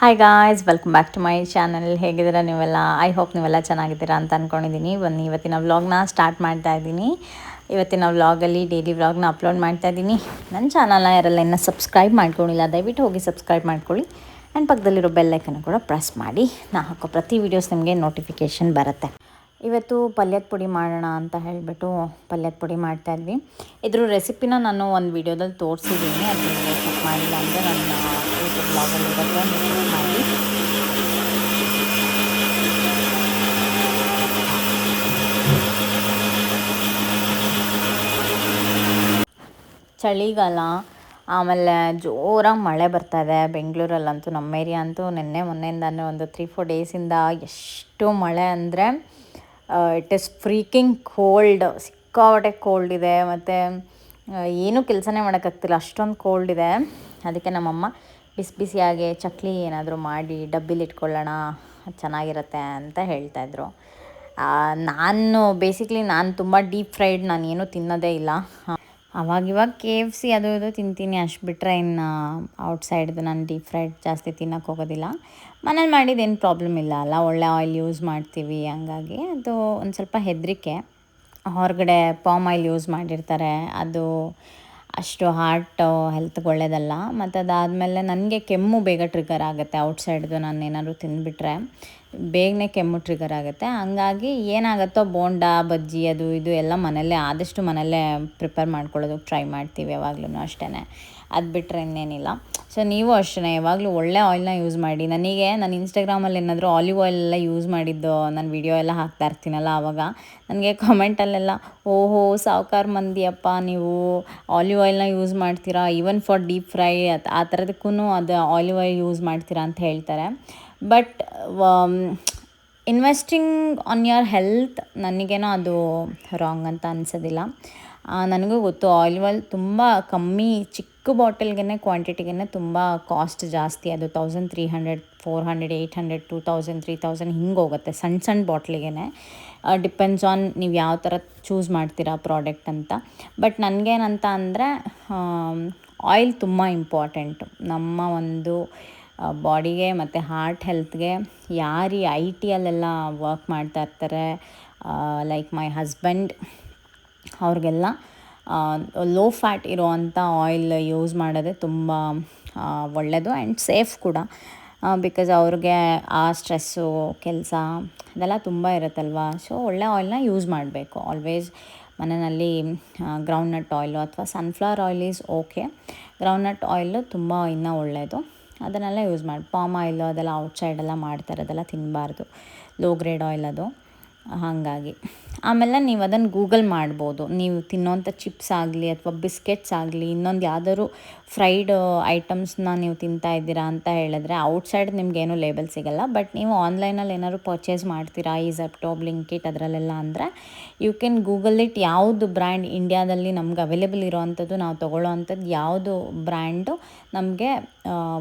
Hi guys welcome back to my channel ಹೇಗಿದ್ದೀರಾ ನೀವೆಲ್ಲ? I hope ನೀವೆಲ್ಲ ಚೆನ್ನಾಗಿದ್ದೀರಾ ಅಂತ ಅಂದ್ಕೊಂಡಿದ್ದೀನಿ ಬನ್ನಿ, ಇವತ್ತಿನ ವ್ಲಾಗ್ನ ಸ್ಟಾರ್ಟ್ ಮಾಡ್ತಾ ಇದ್ದೀನಿ. ಇವತ್ತಿನ ವ್ಲಾಗಲ್ಲಿ ಡೈಲಿ ವ್ಲಾಗ್ನ ಅಪ್ಲೋಡ್ ಮಾಡ್ತಾ ಇದ್ದೀನಿ. ನನ್ನ ಚಾನಲ್ನ ಯಾರೆಲ್ಲ ಇನ್ನೂ ಸಬ್ಸ್ಕ್ರೈಬ್ ಮಾಡ್ಕೊಂಡಿಲ್ಲ, ದಯವಿಟ್ಟು ಹೋಗಿ ಸಬ್ಸ್ಕ್ರೈಬ್ ಮಾಡ್ಕೊಳ್ಳಿ. ಆ್ಯಂಡ್ ಪಕ್ಕದಲ್ಲಿರೋ ಬೆಲ್ಲೈಕನ್ನು ಕೂಡ ಪ್ರೆಸ್ ಮಾಡಿ. ನಾ ಹಾಕೋ ಪ್ರತಿ ವೀಡಿಯೋಸ್ ನಿಮಗೆ ನೋಟಿಫಿಕೇಷನ್ ಬರುತ್ತೆ. ಇವತ್ತು ಪಲ್ಯದ ಪುಡಿ ಮಾಡೋಣ ಅಂತ ಹೇಳಿಬಿಟ್ಟು ಪಲ್ಯದ ಪುಡಿ ಮಾಡ್ತಾಯಿದ್ವಿ ಇದ್ರ ರೆಸಿಪಿನ ನಾನು ಒಂದು ವೀಡಿಯೋದಲ್ಲಿ ತೋರಿಸಿದ್ದೀನಿ. ಅದನ್ನು ಮಾಡಿಲ್ಲ ಅಂದರೆ ನನ್ನ ಚಳಿಗಾಲ, ಆಮೇಲೆ ಜೋರಾಗಿ ಮಳೆ ಬರ್ತಾ ಇದೆ ಬೆಂಗಳೂರಲ್ಲಂತೂ, ನಮ್ಮ ಏರಿಯಾ ಅಂತೂ ನಿನ್ನೆ ಮೊನ್ನೆಯಿಂದಾನೆ ಒಂದು ತ್ರೀ ಫೋರ್ ಡೇಸಿಂದ ಎಷ್ಟು ಮಳೆ ಅಂದರೆ ಇಟ್ ಇಸ್ ಫ್ರೀಕಿಂಗ್ ಕೋಲ್ಡ್ ಸಿಕ್ಕಾಪಟ್ಟೆ ಕೋಲ್ಡ್ ಇದೆ. ಮತ್ತು ಏನೂ ಕೆಲಸನೇ ಮಾಡೋಕ್ಕಾಗ್ತಿಲ್ಲ. ಅಷ್ಟೊಂದು ಕೋಲ್ಡ್ ಇದೆ. ಅದಕ್ಕೆ ನಮ್ಮಮ್ಮ ಬಿಸಿ ಬಿಸಿಯಾಗಿ ಚಕ್ಲಿ ಏನಾದರೂ ಮಾಡಿ ಡಬ್ಬಿಲಿ ಇಟ್ಕೊಳ್ಳೋಣ, ಚೆನ್ನಾಗಿರುತ್ತೆ ಅಂತ ಹೇಳ್ತಾಯಿದ್ರು ನಾನು ಬೇಸಿಕ್ಲಿ ನಾನು ತುಂಬ ಡೀಪ್ ಫ್ರೈಡ್ ನಾನು ಏನೂ ತಿನ್ನೋದೇ ಇಲ್ಲ. ಅವಾಗಿವಾಗ ಕೆ ಎಫ್ ಸಿ ಅದು ಇದು ತಿಂತೀನಿ, ಅಷ್ಟು ಬಿಟ್ಟರೆ ಇನ್ನು ಔಟ್ಸೈಡ್ದು ನಾನು ಡೀಪ್ ಫ್ರೈಡ್ ಜಾಸ್ತಿ ತಿನ್ನೋಕೆ ಹೋಗೋದಿಲ್ಲ. ಮನೇಲಿ ಮಾಡಿದ್ದು ಏನು ಪ್ರಾಬ್ಲಮ್ ಇಲ್ಲ ಅಲ್ಲ, ಒಳ್ಳೆ ಆಯಿಲ್ ಯೂಸ್ ಮಾಡ್ತೀವಿ ಹಂಗಾಗಿ ಅದು ಒಂದು ಸ್ವಲ್ಪ ಹೆದರಿಕೆ. ಹೊರಗಡೆ ಪಾಮ್ ಆಯಿಲ್ ಯೂಸ್ ಮಾಡಿರ್ತಾರೆ, ಅದು ಅಷ್ಟು ಹಾರ್ಟ್ ಹೆಲ್ತ್ಗೆ ಒಳ್ಳೆಯದಲ್ಲ ಮತ್ತು ಅದಾದಮೇಲೆ ನನಗೆ ಕೆಮ್ಮು ಬೇಗ ಟ್ರಿಗರ್ ಆಗುತ್ತೆ ಔಟ್ಸೈಡ್ದು ನಾನು ಏನಾದರೂ ತಿಂದುಬಿಟ್ರೆ. ಬೇಗನೆ ಕೆಮ್ಮು ಟ್ರಿಗರ್ ಆಗುತ್ತೆ. ಹಂಗಾಗಿ ಏನಾಗುತ್ತೋ ಬೋಂಡ, ಬಜ್ಜಿ ಅದು ಇದು ಎಲ್ಲ ಮನೆಯಲ್ಲೇ ಆದಷ್ಟು ಮನೆಯಲ್ಲೇ ಪ್ರಿಪೇರ್ ಮಾಡ್ಕೊಳ್ಳೋದಕ್ಕೆ ಟ್ರೈ ಮಾಡ್ತೀವಿ ಯಾವಾಗ್ಲೂ ಅಷ್ಟೇ ಅದು ಬಿಟ್ಟರೆ ಇನ್ನೇನಿಲ್ಲ. ಸೊ ನೀವು ಅಷ್ಟೇ ಯಾವಾಗಲೂ ಒಳ್ಳೆ ಆಯಿಲ್ನ ಯೂಸ್ ಮಾಡಿ. ನನಗೆ ನಾನು ಇನ್ಸ್ಟಾಗ್ರಾಮಲ್ಲಿ ಏನಾದರೂ ಆಲಿವ್ ಆಯಿಲ್ ಎಲ್ಲ ಯೂಸ್ ಮಾಡಿದ್ದು, ನಾನು ವಿಡಿಯೋ ಎಲ್ಲ ಹಾಕ್ತಾ ಇರ್ತೀನಲ್ಲ ಆವಾಗ ನನಗೆ ಕಾಮೆಂಟಲ್ಲೆಲ್ಲ ಓಹೋ, ಸಾವುಕಾರ ಮಂದಿಯಪ್ಪ, ನೀವು ಆಲಿವ್ ಆಯಿಲ್ನ ಯೂಸ್ ಮಾಡ್ತೀರಾ? ಈವನ್ ಫಾರ್ ಡೀಪ್ ಫ್ರೈ ಆ ಥರದಕ್ಕೂ ಅದು ಆಲಿವ್ ಆಯಿಲ್ ಯೂಸ್ ಮಾಡ್ತೀರಾ? ಅಂತ ಹೇಳ್ತಾರೆ. But investing on your health ನನಗೇನೋ ಅದು ರಾಂಗ್ ಅಂತ ಅನಿಸೋದಿಲ್ಲ. ನನಗೂ ಗೊತ್ತು ಆಯಿಲ್ ವಾಲ್ ತುಂಬ ಕಮ್ಮಿ, ಚಿಕ್ಕ ಬಾಟಲ್ಗೆ ಕ್ವಾಂಟಿಟಿಗೆ ತುಂಬ ಕಾಸ್ಟ್ ಜಾಸ್ತಿ. ಅದು thousand three hundred four hundred eight hundred two thousand three thousand ಹಿಂಗೆ ಹೋಗುತ್ತೆ ಸಣ್ಣ ಸಣ್ಣ ಬಾಟ್ಲಿಗೆ ಡಿಪೆಂಡ್ಸ್ ಆನ್ ನೀವು ಯಾವ ಥರ ಚೂಸ್ ಮಾಡ್ತೀರಾ ಪ್ರಾಡಕ್ಟ್ ಅಂತ. ಬಟ್ ನನಗೇನಂತ ಅಂದರೆ ಆಯಿಲ್ ತುಂಬ ಇಂಪಾರ್ಟೆಂಟ್ ನಮ್ಮ ಒಂದು ಬಾಡಿಗೆ ಮತ್ತು ಹಾರ್ಟ್ ಹೆಲ್ತ್ಗೆ ಯಾರು ಐ ಟಿಯಲ್ಲೆಲ್ಲ ವರ್ಕ್ ಮಾಡ್ತಾ ಇರ್ತಾರೆ ಲೈಕ್ ಮೈ ಹಸ್ಬೆಂಡ್ ಅವ್ರಿಗೆಲ್ಲ ಲೋ ಫ್ಯಾಟ್ ಇರೋವಂಥ ಆಯಿಲ್ ಯೂಸ್ ಮಾಡೋದೇ ತುಂಬ ಒಳ್ಳೆಯದು ಆ್ಯಂಡ್ ಸೇಫ್ ಕೂಡ. ಬಿಕಾಸ್ ಅವ್ರಿಗೆ ಆ ಸ್ಟ್ರೆಸ್ಸು ಕೆಲಸ ಅದೆಲ್ಲ ತುಂಬ ಇರುತ್ತಲ್ವ? ಸೊ ಒಳ್ಳೆ ಆಯಿಲ್ನ ಯೂಸ್ ಮಾಡಬೇಕು. ಆಲ್ವೇಸ್ ಮನೆಯಲ್ಲಿ ಗ್ರೌಂಡ್ನಟ್ ಆಯಿಲು ಅಥವಾ sunflower oil is okay groundnut oil ತುಂಬ ಇನ್ನೂ ಒಳ್ಳೆಯದು ಅದನ್ನೆಲ್ಲ ಯೂಸ್ ಮಾಡಿ ಪಾಮ್ ಆಯಿಲು ಅದೆಲ್ಲ ಔಟ್ಸೈಡೆಲ್ಲ ಮಾಡ್ತಾರೆ ಅದೆಲ್ಲ ತಿನ್ನಬಾರ್ದು ಲೋ ಗ್ರೇಡ್ ಆಯಿಲ್ ಅದು. ಹಾಗಾಗಿ. ಆಮೇಲೆ ನೀವು ಅದನ್ನು ಗೂಗಲ್ ಮಾಡ್ಬೋದು. ನೀವು ತಿನ್ನೋಂಥ ಚಿಪ್ಸ್ ಆಗಲಿ ಅಥವಾ ಬಿಸ್ಕೆಟ್ಸ್ ಆಗಲಿ, ಇನ್ನೊಂದು ಯಾವ್ದಾದ್ರು ಫ್ರೈಡ್ ಐಟಮ್ಸ್ನ ನೀವು ತಿಂತಾ ಇದ್ದೀರಾ ಅಂತ ಹೇಳಿದ್ರೆ ಔಟ್ಸೈಡ್ ನಿಮಗೇನು ಲೇಬಲ್ ಸಿಗಲ್ಲ. ಬಟ್ ನೀವು ಆನ್ಲೈನಲ್ಲಿ ಏನಾದ್ರು ಪರ್ಚೇಸ್ ಮಾಡ್ತೀರಾ, ಈ ಝೆಪ್ಟೋ ಬ್ಲಿಂಕಿಟ್ ಅದರಲ್ಲೆಲ್ಲ ಅಂದರೆ, ಯು ಕ್ಯಾನ್ ಗೂಗಲ್ ಇಟ್ ಯಾವುದು ಬ್ರ್ಯಾಂಡ್ ಇಂಡಿಯಾದಲ್ಲಿ ನಮ್ಗೆ ಅವೈಲೇಬಲ್ ಇರೋವಂಥದ್ದು, ನಾವು ತೊಗೊಳ್ಳೋ ಅಂಥದ್ದು ಯಾವುದು ಬ್ರ್ಯಾಂಡು ನಮಗೆ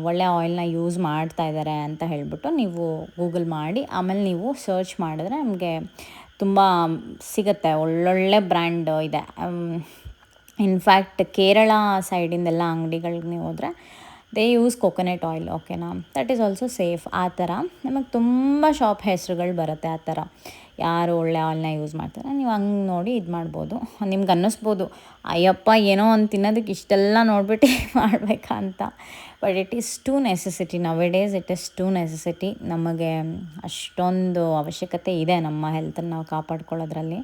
ಒಳ್ಳೆ ಆಯಿಲ್ನ ಯೂಸ್ ಮಾಡ್ತಾ ಇದ್ದಾರೆ ಅಂತ ಹೇಳಿಬಿಟ್ಟು ನೀವು ಗೂಗಲ್ ಮಾಡಿ, ಆಮೇಲೆ ನೀವು ಸರ್ಚ್ ಮಾಡಿದ್ರೆ ನಮಗೆ ತುಂಬ ಸಿಗುತ್ತೆ, ಒಳ್ಳೊಳ್ಳೆ ಬ್ರ್ಯಾಂಡ್ ಇದೆ. ಇನ್ಫ್ಯಾಕ್ಟ್ ಕೇರಳ ಸೈಡಿಂದೆಲ್ಲ ಅಂಗಡಿಗಳಿಗೆ ನೀವು ಹೋದರೆ ದೇ ಯೂಸ್ ಕೊಕೊನೆಟ್ ಆಯಿಲ್ ಓಕೆನಾ ದಟ್ ಈಸ್ ಆಲ್ಸೋ ಸೇಫ್ ಆ ಥರ. ನಮಗೆ ತುಂಬ ಶಾಪ್ ಹೆಸರುಗಳು ಬರುತ್ತೆ ಆ ಥರ. ಯಾರು ಒಳ್ಳೆ ಆಯಿಲ್ನ ಯೂಸ್ ಮಾಡ್ತಾರೆ, ನೀವು ಹಂಗೆ ನೋಡಿ ಇದು ಮಾಡ್ಬೋದು. ನಿಮ್ಗೆ ಅನ್ನಿಸ್ಬೋದು, ಅಯ್ಯಪ್ಪ ಏನೋ ಒಂದು ತಿನ್ನೋದಕ್ಕೆ ಇಷ್ಟೆಲ್ಲ ನೋಡ್ಬಿಟ್ಟು ಮಾಡಬೇಕಾ ಅಂತ but it is too necessity nowadays it is too necessity ನಮಗೆ ಅಷ್ಟೊಂದು ಅವಶ್ಯಕತೆ ಇದೆ ನಮ್ಮ ಹೆಲ್ತನ್ನು ನಾವು ಕಾಪಾಡ್ಕೊಳ್ಳೋದ್ರಲ್ಲಿ.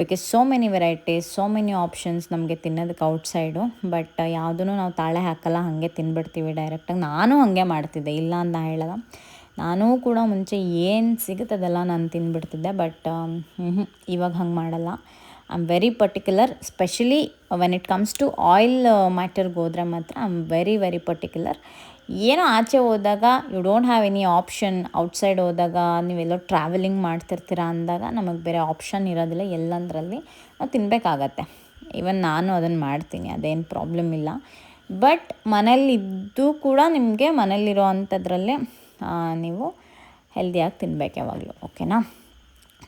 Because so many varieties so many options ನಮಗೆ ತಿನ್ನೋದಕ್ಕೆ ಔಟ್ಸೈಡು ಬಟ್ ಯಾವುದೂ ನಾವು ತಾಳೆ ಹಾಕಲ್ಲ, ಹಾಗೆ ತಿನ್ಬಿಡ್ತೀವಿ ಡೈರೆಕ್ಟಾಗಿ ನಾನು ಹಾಗೆ ಮಾಡ್ತಿದ್ದೆ. ಇಲ್ಲ ಅಂತ ಹೇಳಲ್ಲ. ನಾನೂ ಕೂಡ ಮುಂಚೆ ಏನು ಸಿಗುತ್ತದಲ್ಲ ನಾನು ತಿಂದುಬಿಡ್ತಿದ್ದೆ ಬಟ್ ಇವಾಗ ಹಂಗೆ ಮಾಡಲ್ಲ. I am very particular specially when it comes to oil ಮ್ಯಾಟರ್ಗೆ ಹೋದರೆ ಮಾತ್ರ I am very very particular ಏನೋ ಆಚೆ ಹೋದಾಗ you don't have any option outside ಹೋದಾಗ, ನೀವೆಲ್ಲೋ ಟ್ರಾವೆಲಿಂಗ್ ಮಾಡ್ತಿರ್ತೀರ ಅಂದಾಗ ನಮಗೆ ಬೇರೆ ಆಪ್ಷನ್ ಇರೋದಿಲ್ಲ, ಎಲ್ಲಂದ್ರಲ್ಲಿ ನಾವು ತಿನ್ನಬೇಕಾಗತ್ತೆ ಈವನ್ ನಾನು ಅದನ್ನು ಮಾಡ್ತೀನಿ, ಅದೇನು ಪ್ರಾಬ್ಲಮ್ ಇಲ್ಲ. ಬಟ್ ಮನೇಲಿದ್ದು ಕೂಡ ನಿಮಗೆ ಮನೇಲಿರೋ ಅಂಥದ್ರಲ್ಲೇ ನೀವು ಹೆಲ್ದಿಯಾಗಿ ತಿನ್ಬೇಕು ಯಾವಾಗಲೂ ಓಕೆನಾ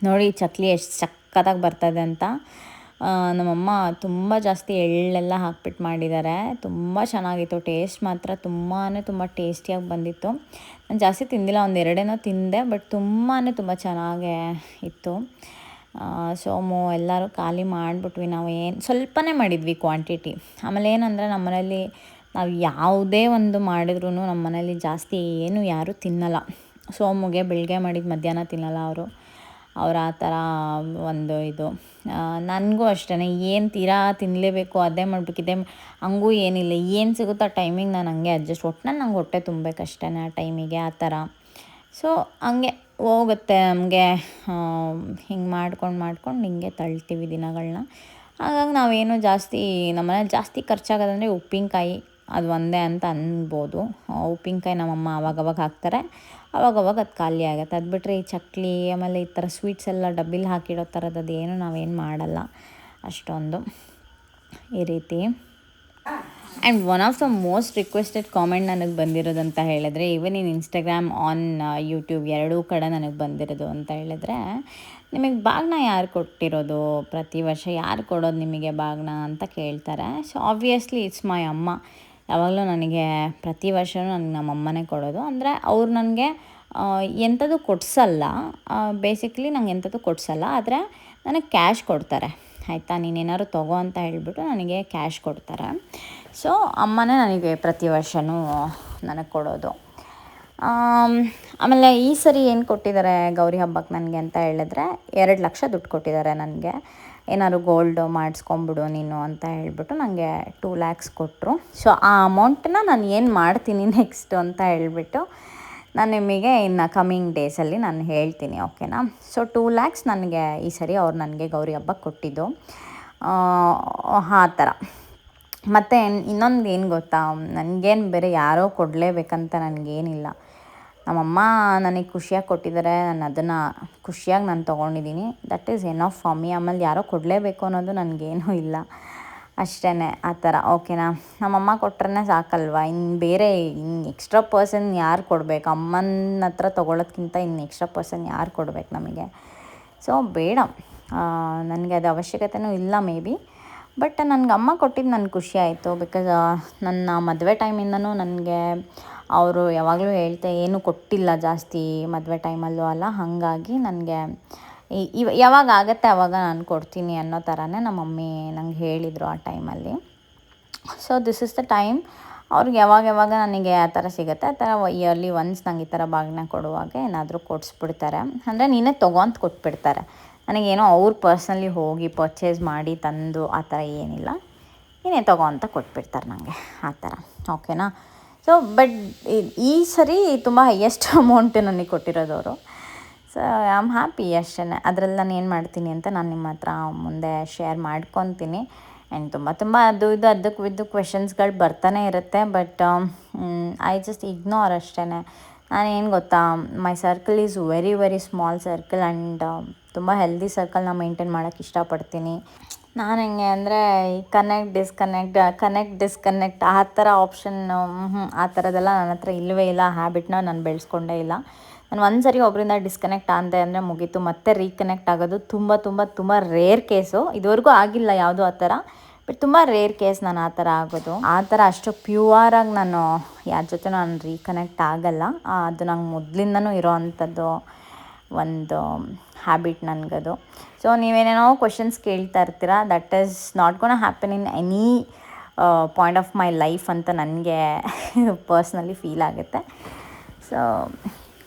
ನೋಡಿ, ಚಕ್ಲಿ ಎಷ್ಟು ಸಕ್ಕತ್ತಾಗಿ ಬರ್ತದೆ ಅಂತ. ನಮ್ಮಮ್ಮ ತುಂಬ ಜಾಸ್ತಿ ಎಳ್ಳೆಲ್ಲ ಹಾಕ್ಬಿಟ್ಟು ಮಾಡಿದ್ದಾರೆ ತುಂಬ ಚೆನ್ನಾಗಿತ್ತು ಟೇಸ್ಟ್ ಮಾತ್ರ ತುಂಬಾ ತುಂಬ ಟೇಸ್ಟಿಯಾಗಿ ಬಂದಿತ್ತು. ನಾನು ಜಾಸ್ತಿ ತಿಂದಿಲ್ಲ, ಒಂದು ಎರಡೇನೋ ತಿಂದೆ ಬಟ್ ತುಂಬಾ ತುಂಬ ಚೆನ್ನಾಗೇ ಇತ್ತು. ಸೋಮು ಎಲ್ಲರೂ ಖಾಲಿ ಮಾಡಿಬಿಟ್ವಿ ನಾವು ಏನು ಸ್ವಲ್ಪನೇ ಮಾಡಿದ್ವಿ ಕ್ವಾಂಟಿಟಿ ಆಮೇಲೆ ಏನಂದರೆ ನಮ್ಮ ಮನೇಲಿ ನಾವು ಯಾವುದೇ ಒಂದು ಮಾಡಿದ್ರೂ ನಮ್ಮ ಮನೇಲಿ ಜಾಸ್ತಿ ಏನು ಯಾರೂ ತಿನ್ನಲ್ಲ. ಸೋಮುಗೆ ಬೆಳಗ್ಗೆ ಮಾಡಿದ ಮಧ್ಯಾಹ್ನ ತಿನ್ನಲ್ಲ ಅವರು. ಅವ್ರು ಆ ಥರ ಒಂದು ಇದು. ನನಗೂ ಅಷ್ಟೇ ಏನು ತೀರಾ ತಿನ್ನಲೇಬೇಕು ಅದೇ ಮಾಡಬೇಕಿದೆ ಇದೇ ಹಂಗೂ ಏನಿಲ್ಲ, ಏನು ಸಿಗುತ್ತೋ ಟೈಮಿಗೆ ನಾನು ಹಂಗೆ ಅಡ್ಜಸ್ಟ್ ಒಟ್ಟಿನಲ್ಲಿ ನಂಗೆ ಹೊಟ್ಟೆ ತುಂಬಬೇಕಷ್ಟೇ ಆ ಟೈಮಿಗೆ ಆ ಥರ. ಸೊ ಹಂಗೆ ಹೋಗುತ್ತೆ ನಮಗೆ. ಹಿಂಗೆ ಮಾಡ್ಕೊಂಡು ಮಾಡ್ಕೊಂಡು ಹಿಂಗೆ ತಳ್ತೀವಿ ದಿನಗಳನ್ನ ಹಾಗಾಗಿ ನಾವೇನು ಜಾಸ್ತಿ ನಮ್ಮನೇಲಿ ಜಾಸ್ತಿ ಖರ್ಚಾಗೋದಂದರೆ ಉಪ್ಪಿನಕಾಯಿ. ಅದು ಒಂದೇ ಅಂತ ಅನ್ಬೋದು. ಉಪ್ಪಿನಕಾಯಿ ನಮ್ಮಮ್ಮ ಅವಾಗವಾಗ ಹಾಕ್ತಾರೆ. ಅವಾಗವಾಗ ಅದು ಖಾಲಿ ಆಗುತ್ತೆ. ಅದು ಬಿಟ್ಟರೆ ಈ ಚಕ್ಲಿ, ಆಮೇಲೆ ಈ ಥರ ಸ್ವೀಟ್ಸ್ ಎಲ್ಲ ಡಬ್ಬಿಲಿ ಹಾಕಿಡೋ ಥರದ್ದು ಅದೇನು ನಾವೇನು ಮಾಡಲ್ಲ. ಅಷ್ಟೊಂದು. ಈ ರೀತಿ. And one of the most requested comment ನನಗೆ ಬಂದಿರೋದು ಅಂತ ಹೇಳಿದ್ರೆ even in Instagram on YouTube ಎರಡೂ ಕಡೆ ನನಗೆ ಬಂದಿರೋದು ಅಂತ ಹೇಳಿದ್ರೆ, ನಿಮಗೆ ಬಾಗ್ನ ಯಾರು ಕೊಟ್ಟಿರೋದು? ಪ್ರತಿ ವರ್ಷ ಯಾರು ಕೊಡೋದು ನಿಮಗೆ ಬಾಗ್ನ ಅಂತ ಕೇಳ್ತಾರೆ. ಸೊ ಆಬ್ವಿಯಸ್ಲಿ ಇಟ್ಸ್ ಮೈ ಅಮ್ಮ. ಯಾವಾಗಲೂ ನನಗೆ ಪ್ರತಿ ವರ್ಷವೂ ನನಗೆ ನಮ್ಮಮ್ಮನೇ ಕೊಡೋದು. ಅಂದರೆ ಅವ್ರು ನನಗೆ ಎಂಥದ್ದು ಕೊಡಿಸಲ್ಲ. ಬೇಸಿಕ್ಲಿ ನಂಗೆ ಎಂಥದ್ದು ಕೊಡಿಸಲ್ಲ. ಆದರೆ ನನಗೆ ಕ್ಯಾಶ್ ಕೊಡ್ತಾರೆ. ಆಯಿತಾ? ನೀನೇನಾದ್ರು ತಗೋ ಅಂತ ಹೇಳಿಬಿಟ್ಟು ನನಗೆ ಕ್ಯಾಶ್ ಕೊಡ್ತಾರೆ. ಸೊ ಅಮ್ಮನೇ ನನಗೆ ಪ್ರತಿ ವರ್ಷವೂ ನನಗೆ ಕೊಡೋದು. ಆಮ್, ಆಮೇಲೆ ಈ ಸರಿ ಏನು ಕೊಟ್ಟಿದ್ದಾರೆ ಗೌರಿ ಹಬ್ಬಕ್ಕೆ ನನಗೆ ಅಂತ ಹೇಳಿದ್ರೆ ಎರಡು ಲಕ್ಷ ದುಡ್ಡು ಕೊಟ್ಟಿದ್ದಾರೆ ನನಗೆ. ಏನಾದ್ರು ಗೋಲ್ಡ್ ಮಾಡಿಸ್ಕೊಂಬಿಡು ನೀನು ಅಂತ ಹೇಳಿಬಿಟ್ಟು ನನಗೆ ಟೂ ಲ್ಯಾಕ್ಸ್ ಕೊಟ್ಟರು ಸೊ ಆ ಅಮೌಂಟನ್ನ ನಾನು ಏನು ಮಾಡ್ತೀನಿ ನೆಕ್ಸ್ಟು ಅಂತ ಹೇಳಿಬಿಟ್ಟು ನಾನು ನಿಮಗೆ ಇನ್ನು ಕಮ್ಮಿಂಗ್ ಡೇಸಲ್ಲಿ ನಾನು ಹೇಳ್ತೀನಿ ಓಕೆನಾ ಸೊ ಟೂ ಲ್ಯಾಕ್ಸ್ ನನಗೆ ಈ ಸರಿ ಅವ್ರು ನನಗೆ ಗೌರಿ ಹಬ್ಬ ಕೊಟ್ಟಿದ್ದು. ಆ ಥರ. ಮತ್ತು ಇನ್ನೊಂದು ಏನು ಗೊತ್ತಾ? ನನಗೇನು ಬೇರೆ ಯಾರೋ ಕೊಡಲೇಬೇಕಂತ ನನಗೇನಿಲ್ಲ. ನಮ್ಮಮ್ಮ ನನಗೆ ಖುಷಿಯಾಗಿ ಕೊಟ್ಟಿದ್ದಾರೆ ನಾನು ಅದನ್ನು ಖುಷಿಯಾಗಿ ನಾನು ತೊಗೊಂಡಿದ್ದೀನಿ that is enough for me ಆಮೇಲೆ ಯಾರೋ ಕೊಡಲೇಬೇಕು ಅನ್ನೋದು ನನಗೇನೂ ಇಲ್ಲ. ಅಷ್ಟೇ ಆ ಥರ. ಓಕೆನಾ ನಮ್ಮಮ್ಮ ಕೊಟ್ರೇ ಸಾಕಲ್ವಾ? ಇನ್ನು ಬೇರೆ ಇನ್ನು ಎಕ್ಸ್ಟ್ರಾ ಪರ್ಸನ್ ಯಾರು ಕೊಡಬೇಕು? ಅಮ್ಮನ ಹತ್ರ ತೊಗೊಳೋದ್ಕಿಂತ ಇನ್ನು ಎಕ್ಸ್ಟ್ರಾ ಪರ್ಸನ್ ಯಾರು ಕೊಡ್ಬೇಕು ನಮಗೆ? ಸೊ ಬೇಡ. ನನಗೆ ಅದು ಅವಶ್ಯಕತೆಯೂ ಇಲ್ಲ ಮೇ ಬಿ. ಬಟ್ ನನಗೆ ಅಮ್ಮ ಕೊಟ್ಟಿದ್ದು ನನಗೆ ಖುಷಿ ಆಯಿತು. ಬಿಕಾಸ್ ನನ್ನ ಮದುವೆ ಟೈಮಿಂದನೂ ನನಗೆ ಅವರು ಯಾವಾಗಲೂ ಹೇಳ್ತಾ, ಏನೂ ಕೊಟ್ಟಿಲ್ಲ ಜಾಸ್ತಿ ಮದುವೆ ಟೈಮಲ್ಲೂ ಅಲ್ಲ ಹಾಗಾಗಿ ನನಗೆ ಇವ, ಯಾವಾಗ ಆಗುತ್ತೆ ಆವಾಗ ನಾನು ಕೊಡ್ತೀನಿ ಅನ್ನೋ ಥರನೇ ನಮ್ಮ ಮಮ್ಮಿ ನಂಗೆ ಹೇಳಿದರು ಆ ಟೈಮಲ್ಲಿ so this is the time ಅವ್ರಿಗೆ ಯಾವಾಗ ಯಾವಾಗ ನನಗೆ ಆ ಥರ ಸಿಗುತ್ತೆ, ಆ ಥರ ಇಯರ್ಲಿ ಒನ್ಸ್ ನಂಗೆ ಈ ಥರ ಬಾಗಿನ ಕೊಡುವಾಗ ಏನಾದರೂ ಕೊಡಿಸ್ಬಿಡ್ತಾರೆ. ಅಂದರೆ ನೀನೇ ತೊಗೋ ಅಂತ ಕೊಟ್ಬಿಡ್ತಾರೆ. ನನಗೇನೋ ಅವ್ರು ಪರ್ಸ್ನಲಿ ಹೋಗಿ ಪರ್ಚೇಸ್ ಮಾಡಿ ತಂದು ಆ ಥರ ಏನಿಲ್ಲ, ನೀನೇ ತೊಗೋ ಅಂತ ಕೊಟ್ಬಿಡ್ತಾರೆ ನನಗೆ ಆ ಥರ. ಓಕೆನಾ ಸೊ ಬಟ್ ಈ ಸರಿ ತುಂಬ ಹೈಯೆಸ್ಟ್ ಅಮೌಂಟ್ ನನಗೆ ಕೊಟ್ಟಿರೋದು ಅವರು. ಸೊ ಐ ಆಮ್ ಹ್ಯಾಪಿ ಅಷ್ಟೇ ಅದರಲ್ಲಿ ನಾನು ಏನು ಮಾಡ್ತೀನಿ ಅಂತ ನಾನು ನಿಮ್ಮ ಹತ್ರ ಮುಂದೆ ಶೇರ್ ಮಾಡ್ಕೊತೀನಿ. ಆ್ಯಂಡ್ ತುಂಬ ತುಂಬ ಅದು ಇದು ಅದಕ್ಕೆ ವಿದ್ದು ಕ್ವೆಶನ್ಸ್ಗಳು ಬರ್ತಾನೆ ಇರುತ್ತೆ. ಬಟ್ ಐ ಜಸ್ಟ್ ಇಗ್ನೋರ್ ಅಷ್ಟೇ ನಾನೇನು ಗೊತ್ತಾ my circle is very very small circle and ತುಂಬ ಹೆಲ್ದಿ ಸರ್ಕಲ್ನ ಮೇಂಟೈನ್ ಮಾಡೋಕ್ಕೆ ಇಷ್ಟಪಡ್ತೀನಿ. ನಾನು ಹೆಂಗೆ ಅಂದರೆ ಈ ಕನೆಕ್ಟ್ ಡಿಸ್ಕನೆಕ್ಟ್ ಕನೆಕ್ಟ್ ಡಿಸ್ಕನೆಕ್ಟ್ ಆ ಥರ ಆಪ್ಷನ್ ಆ ಥರದ್ದೆಲ್ಲ ನನ್ನ ಹತ್ರ ಇಲ್ಲವೇ ಇಲ್ಲ. ಹ್ಯಾಬಿಟ್ನ ನಾನು ಬೆಳೆಸ್ಕೊಂಡೇ ಇಲ್ಲ. ನಾನು ಒಂದು ಸರಿ ಒಬ್ಬರಿಂದ ಡಿಸ್ಕನೆಕ್ಟ್ ಆದೆ ಅಂದರೆ ಮುಗೀತು. ಮತ್ತೆ ರೀಕನೆಕ್ಟ್ ಆಗೋದು ತುಂಬ ತುಂಬ ತುಂಬ ರೇರ್ ಕೇಸು ಇದುವರೆಗೂ ಆಗಿಲ್ಲ ಯಾವುದೂ ಆ ಥರ. ಬಟ್ ತುಂಬ ರೇರ್ ಕೇಸ್ ನಾನು ಆ ಥರ ಆಗೋದು. ಆ ಥರ ಅಷ್ಟು ಪ್ಯೂರಾಗಿ ನಾನು ಯಾರ ಜೊತೆ ನಾನು ರೀಕನೆಕ್ಟ್ ಆಗಲ್ಲ. ಅದು ನಂಗೆ ಮೊದಲಿಂದನೂ ಇರೋ ಅಂಥದ್ದು. ಒಂದು ಹ್ಯಾಬಿಟ್ ನನಗದು. ಸೊ ನೀವೇನೇನೋ ಕ್ವಶನ್ಸ್ ಕೇಳ್ತಾ ಇರ್ತೀರ that is not gonna happen in any point of my life ಅಂತ ನನಗೆ ಪರ್ಸ್ನಲಿ ಫೀಲ್ ಆಗುತ್ತೆ. ಸೊ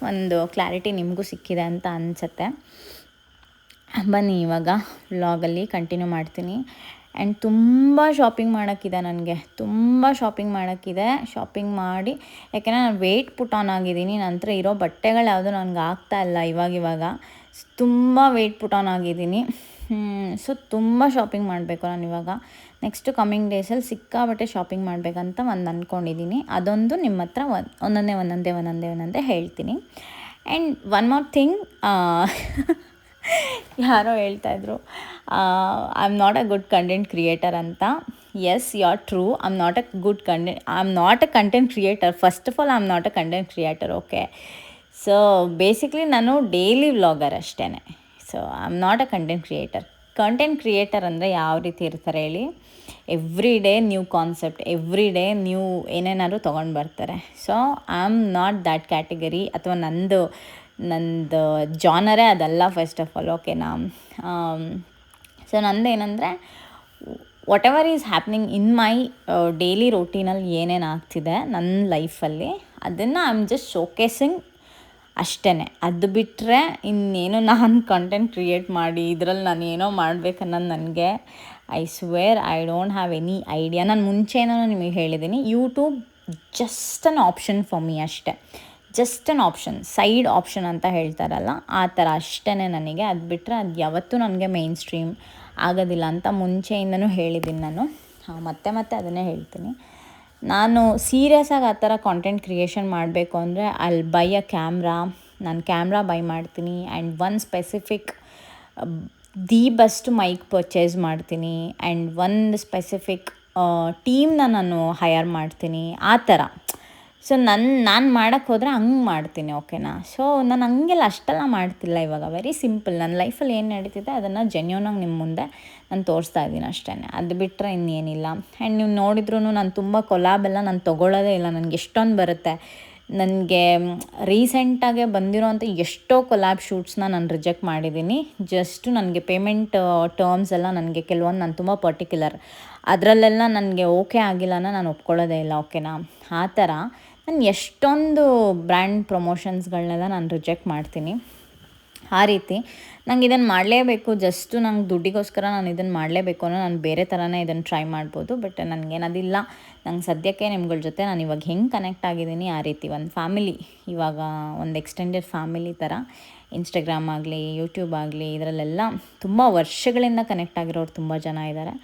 ಒಂದು ಕ್ಲಾರಿಟಿ ನಿಮಗೂ ಸಿಕ್ಕಿದೆ ಅಂತ ಅನಿಸುತ್ತೆ. ಬನ್ನಿ ಇವಾಗ ವ್ಲಾಗಲ್ಲಿ ಕಂಟಿನ್ಯೂ ಮಾಡ್ತೀನಿ. ಆ್ಯಂಡ್ ತುಂಬ ಶಾಪಿಂಗ್ ಮಾಡೋಕ್ಕಿದೆ ನನಗೆ. ತುಂಬ ಶಾಪಿಂಗ್ ಮಾಡೋಕ್ಕಿದೆ. ಶಾಪಿಂಗ್ ಮಾಡಿ, ಯಾಕೆಂದರೆ ನಾನು ವೆಯ್ಟ್ ಪುಟ್ ಆನ್ ಆಗಿದ್ದೀನಿ. ನಂತರ ಇರೋ ಬಟ್ಟೆಗಳು ಯಾವುದು ನನಗೆ ಆಗ್ತಾ ಇಲ್ಲ ಇವಾಗ ಇವಾಗ. ತುಂಬ ವೆಯ್ಟ್ ಪುಟ್ ಆನ್ ಆಗಿದ್ದೀನಿ. ಸೊ ತುಂಬ ಶಾಪಿಂಗ್ ಮಾಡಬೇಕು ನಾನು ಇವಾಗ. ನೆಕ್ಸ್ಟ್ ಕಮ್ಮಿಂಗ್ ಡೇಸಲ್ಲಿ ಸಿಕ್ಕಾಬಟ್ಟೆ ಶಾಪಿಂಗ್ ಮಾಡಬೇಕಂತ ಒಂದು ಅಂದ್ಕೊಂಡಿದ್ದೀನಿ ಅದೊಂದು ನಿಮ್ಮ ಹತ್ರ ಒಂದು ಒಂದೊಂದೇ ಒಂದೊಂದೇ ಒಂದೊಂದೇ ಒಂದೊಂದೇ ಹೇಳ್ತೀನಿ. ಆ್ಯಂಡ್ ಒನ್ ಮೋರ್ ಥಿಂಗ್ ಯಾರೋ ಹೇಳ್ತಾಯಿದ್ರು I am not a good content creator ಅಂತ. Yes you are true I am not a good content I am not a content creator first of all I am not a content creator okay so basically ನಾನು daily vlogger ಅಷ್ಟೇ so I am not a content creator content creator ಅಂದರೆ ಯಾವ ರೀತಿ ಇರ್ತಾರೆ ಹೇಳಿ? Every day new concept every day new ಏನೇನಾದ್ರು ತೊಗೊಂಡು ಬರ್ತಾರೆ. So I am not that category ಅಥವಾ ನಂದು ನಂದು ಜಾನರೇ ಅದಲ್ಲ ಫಸ್ಟ್ ಆಫ್ ಆಲ್ ಓಕೆನಾ ಸೊ ನಂದು ಏನಂದರೆ whatever is happening in my daily ರೋಟೀನಲ್ಲಿ ಏನೇನು ಆಗ್ತಿದೆ ನನ್ನ ಲೈಫಲ್ಲಿ ಅದನ್ನು ಐ ಆಮ್ ಜಸ್ಟ್ ಶೋಕೇಸಿಂಗ್ ಅಷ್ಟೇ ಅದು ಬಿಟ್ಟರೆ ಇನ್ನೇನು ನಾನು ಕಂಟೆಂಟ್ ಕ್ರಿಯೇಟ್ ಮಾಡಿ, ಇದರಲ್ಲಿ ನಾನು ಏನೋ ಮಾಡ್ಬೇಕನ್ನೋದು ನನಗೆ I swear I don't have any idea ನಾನು ಮುಂಚೆನೂ ನಿಮಗೆ ಹೇಳಿದ್ದೀನಿ YouTube just an option for me ಅಷ್ಟೇ. Just an option side option ಅಂತ ಹೇಳ್ತಾರಲ್ಲ, ಆ ಥರ ಅಷ್ಟೇ ನನಗೆ. ಅದು ಬಿಟ್ಟರೆ ಅದು ಯಾವತ್ತೂ ನನಗೆ ಮೇನ್ ಸ್ಟ್ರೀಮ್ ಆಗೋದಿಲ್ಲ ಅಂತ ಮುಂಚೆಯಿಂದನೂ ಹೇಳಿದ್ದೀನಿ ನಾನು. ಮತ್ತೆ ಮತ್ತೆ ಅದನ್ನೇ ಹೇಳ್ತೀನಿ. ನಾನು ಸೀರಿಯಸ್ಸಾಗಿ ಆ ಥರ ಕಾಂಟೆಂಟ್ ಕ್ರಿಯೇಷನ್ ಮಾಡಬೇಕು ಅಂದರೆ ಅಲ್ಲಿ ಬೈ ಅ ಕ್ಯಾಮ್ರಾ ನಾನು ಕ್ಯಾಮ್ರಾ ಬೈ ಮಾಡ್ತೀನಿ and one specific the best mic purchase ಮಾಡ್ತೀನಿ ಆ್ಯಂಡ್ ಒಂದು ಸ್ಪೆಸಿಫಿಕ್ ಟೀಮ್ನ ನಾನು ಹೈಯರ್ ಮಾಡ್ತೀನಿ. ಆ ಥರ. ಸೊ ನನ್ನ ನಾನು ಮಾಡೋಕ್ಕೆ ಹೋದರೆ ಹಂಗೆ ಮಾಡ್ತೀನಿ ಓಕೆನಾ ಸೊ ನಾನು ಹಂಗೆಲ್ಲ ಅಷ್ಟೆಲ್ಲ ಮಾಡ್ತಿಲ್ಲ ಇವಾಗ. ವೆರಿ ಸಿಂಪಲ್ ನನ್ನ ಲೈಫಲ್ಲಿ ಏನು ನಡೀತಿದೆ, ಅದನ್ನು ಜೆನ್ಯೂನಾಗಿ ನಿಮ್ಮ ಮುಂದೆ ನಾನು ತೋರಿಸ್ತಾ ಇದ್ದೀನಿ ಅಷ್ಟೇ ಅದು ಬಿಟ್ಟರೆ ಇನ್ನೇನಿಲ್ಲ. ಆ್ಯಂಡ್ ನೀವು ನೋಡಿದ್ರೂ ನಾನು ತುಂಬ ಕೊಲಾಬೆಲ್ಲ ನಾನು ತೊಗೊಳ್ಳೋದೇ ಇಲ್ಲ. ನನಗೆ ಎಷ್ಟೊಂದು ಬರುತ್ತೆ. ನನಗೆ ರೀಸೆಂಟಾಗೆ ಬಂದಿರೋಂಥ ಎಷ್ಟೋ ಕೊಲಾಬ್ ಶೂಟ್ಸ್ನ ನಾನು ರಿಜೆಕ್ಟ್ ಮಾಡಿದ್ದೀನಿ. ಜಸ್ಟು ನನಗೆ ಪೇಮೆಂಟ್ ಟರ್ಮ್ಸ್ ಎಲ್ಲ ನನಗೆ ಕೆಲವೊಂದು ನಾನು ತುಂಬ ಪರ್ಟಿಕ್ಯುಲರ್ ಅದರಲ್ಲೆಲ್ಲ ನನಗೆ ಓಕೆ ಆಗಿಲ್ಲನ ನಾನು ಒಪ್ಕೊಳ್ಳೋದೇ ಇಲ್ಲ ಓಕೆನಾ ಆ ಥರ. ನಾನು ಎಷ್ಟೊಂದು ಬ್ರ್ಯಾಂಡ್ ಪ್ರಮೋಷನ್ಸ್ಗಳನ್ನೆಲ್ಲ ನಾನು ರಿಜೆಕ್ಟ್ ಮಾಡ್ತೀನಿ. ಆ ರೀತಿ ನಂಗೆ ಇದನ್ನು ಮಾಡಲೇಬೇಕು, ಜಸ್ಟು ನಂಗೆ ದುಡ್ಡಿಗೋಸ್ಕರ ನಾನು ಇದನ್ನು ಮಾಡಲೇಬೇಕು ಅನ್ನೋ ನಾನು ಬೇರೆ ಥರನೇ ಇದನ್ನು ಟ್ರೈ ಮಾಡ್ಬೋದು, ಬಟ್ ನನಗೇನದಿಲ್ಲ. ನಂಗೆ ಸದ್ಯಕ್ಕೆ ನಿಮ್ಗಳ ಜೊತೆ ನಾನು ಇವಾಗ ಹೆಂಗೆ ಕನೆಕ್ಟ್ ಆಗಿದ್ದೀನಿ ಆ ರೀತಿ ಒಂದು ಫ್ಯಾಮಿಲಿ, ಇವಾಗ ಒಂದು ಎಕ್ಸ್ಟೆಂಡೆಡ್ ಫ್ಯಾಮಿಲಿ ಥರ ಇನ್ಸ್ಟಾಗ್ರಾಮ್ ಆಗಲಿ, ಯೂಟ್ಯೂಬ್ ಆಗಲಿ, ಇದರಲ್ಲೆಲ್ಲ ತುಂಬ ವರ್ಷಗಳಿಂದ ಕನೆಕ್ಟ್ ಆಗಿರೋರು ತುಂಬ ಜನ ಇದ್ದಾರೆ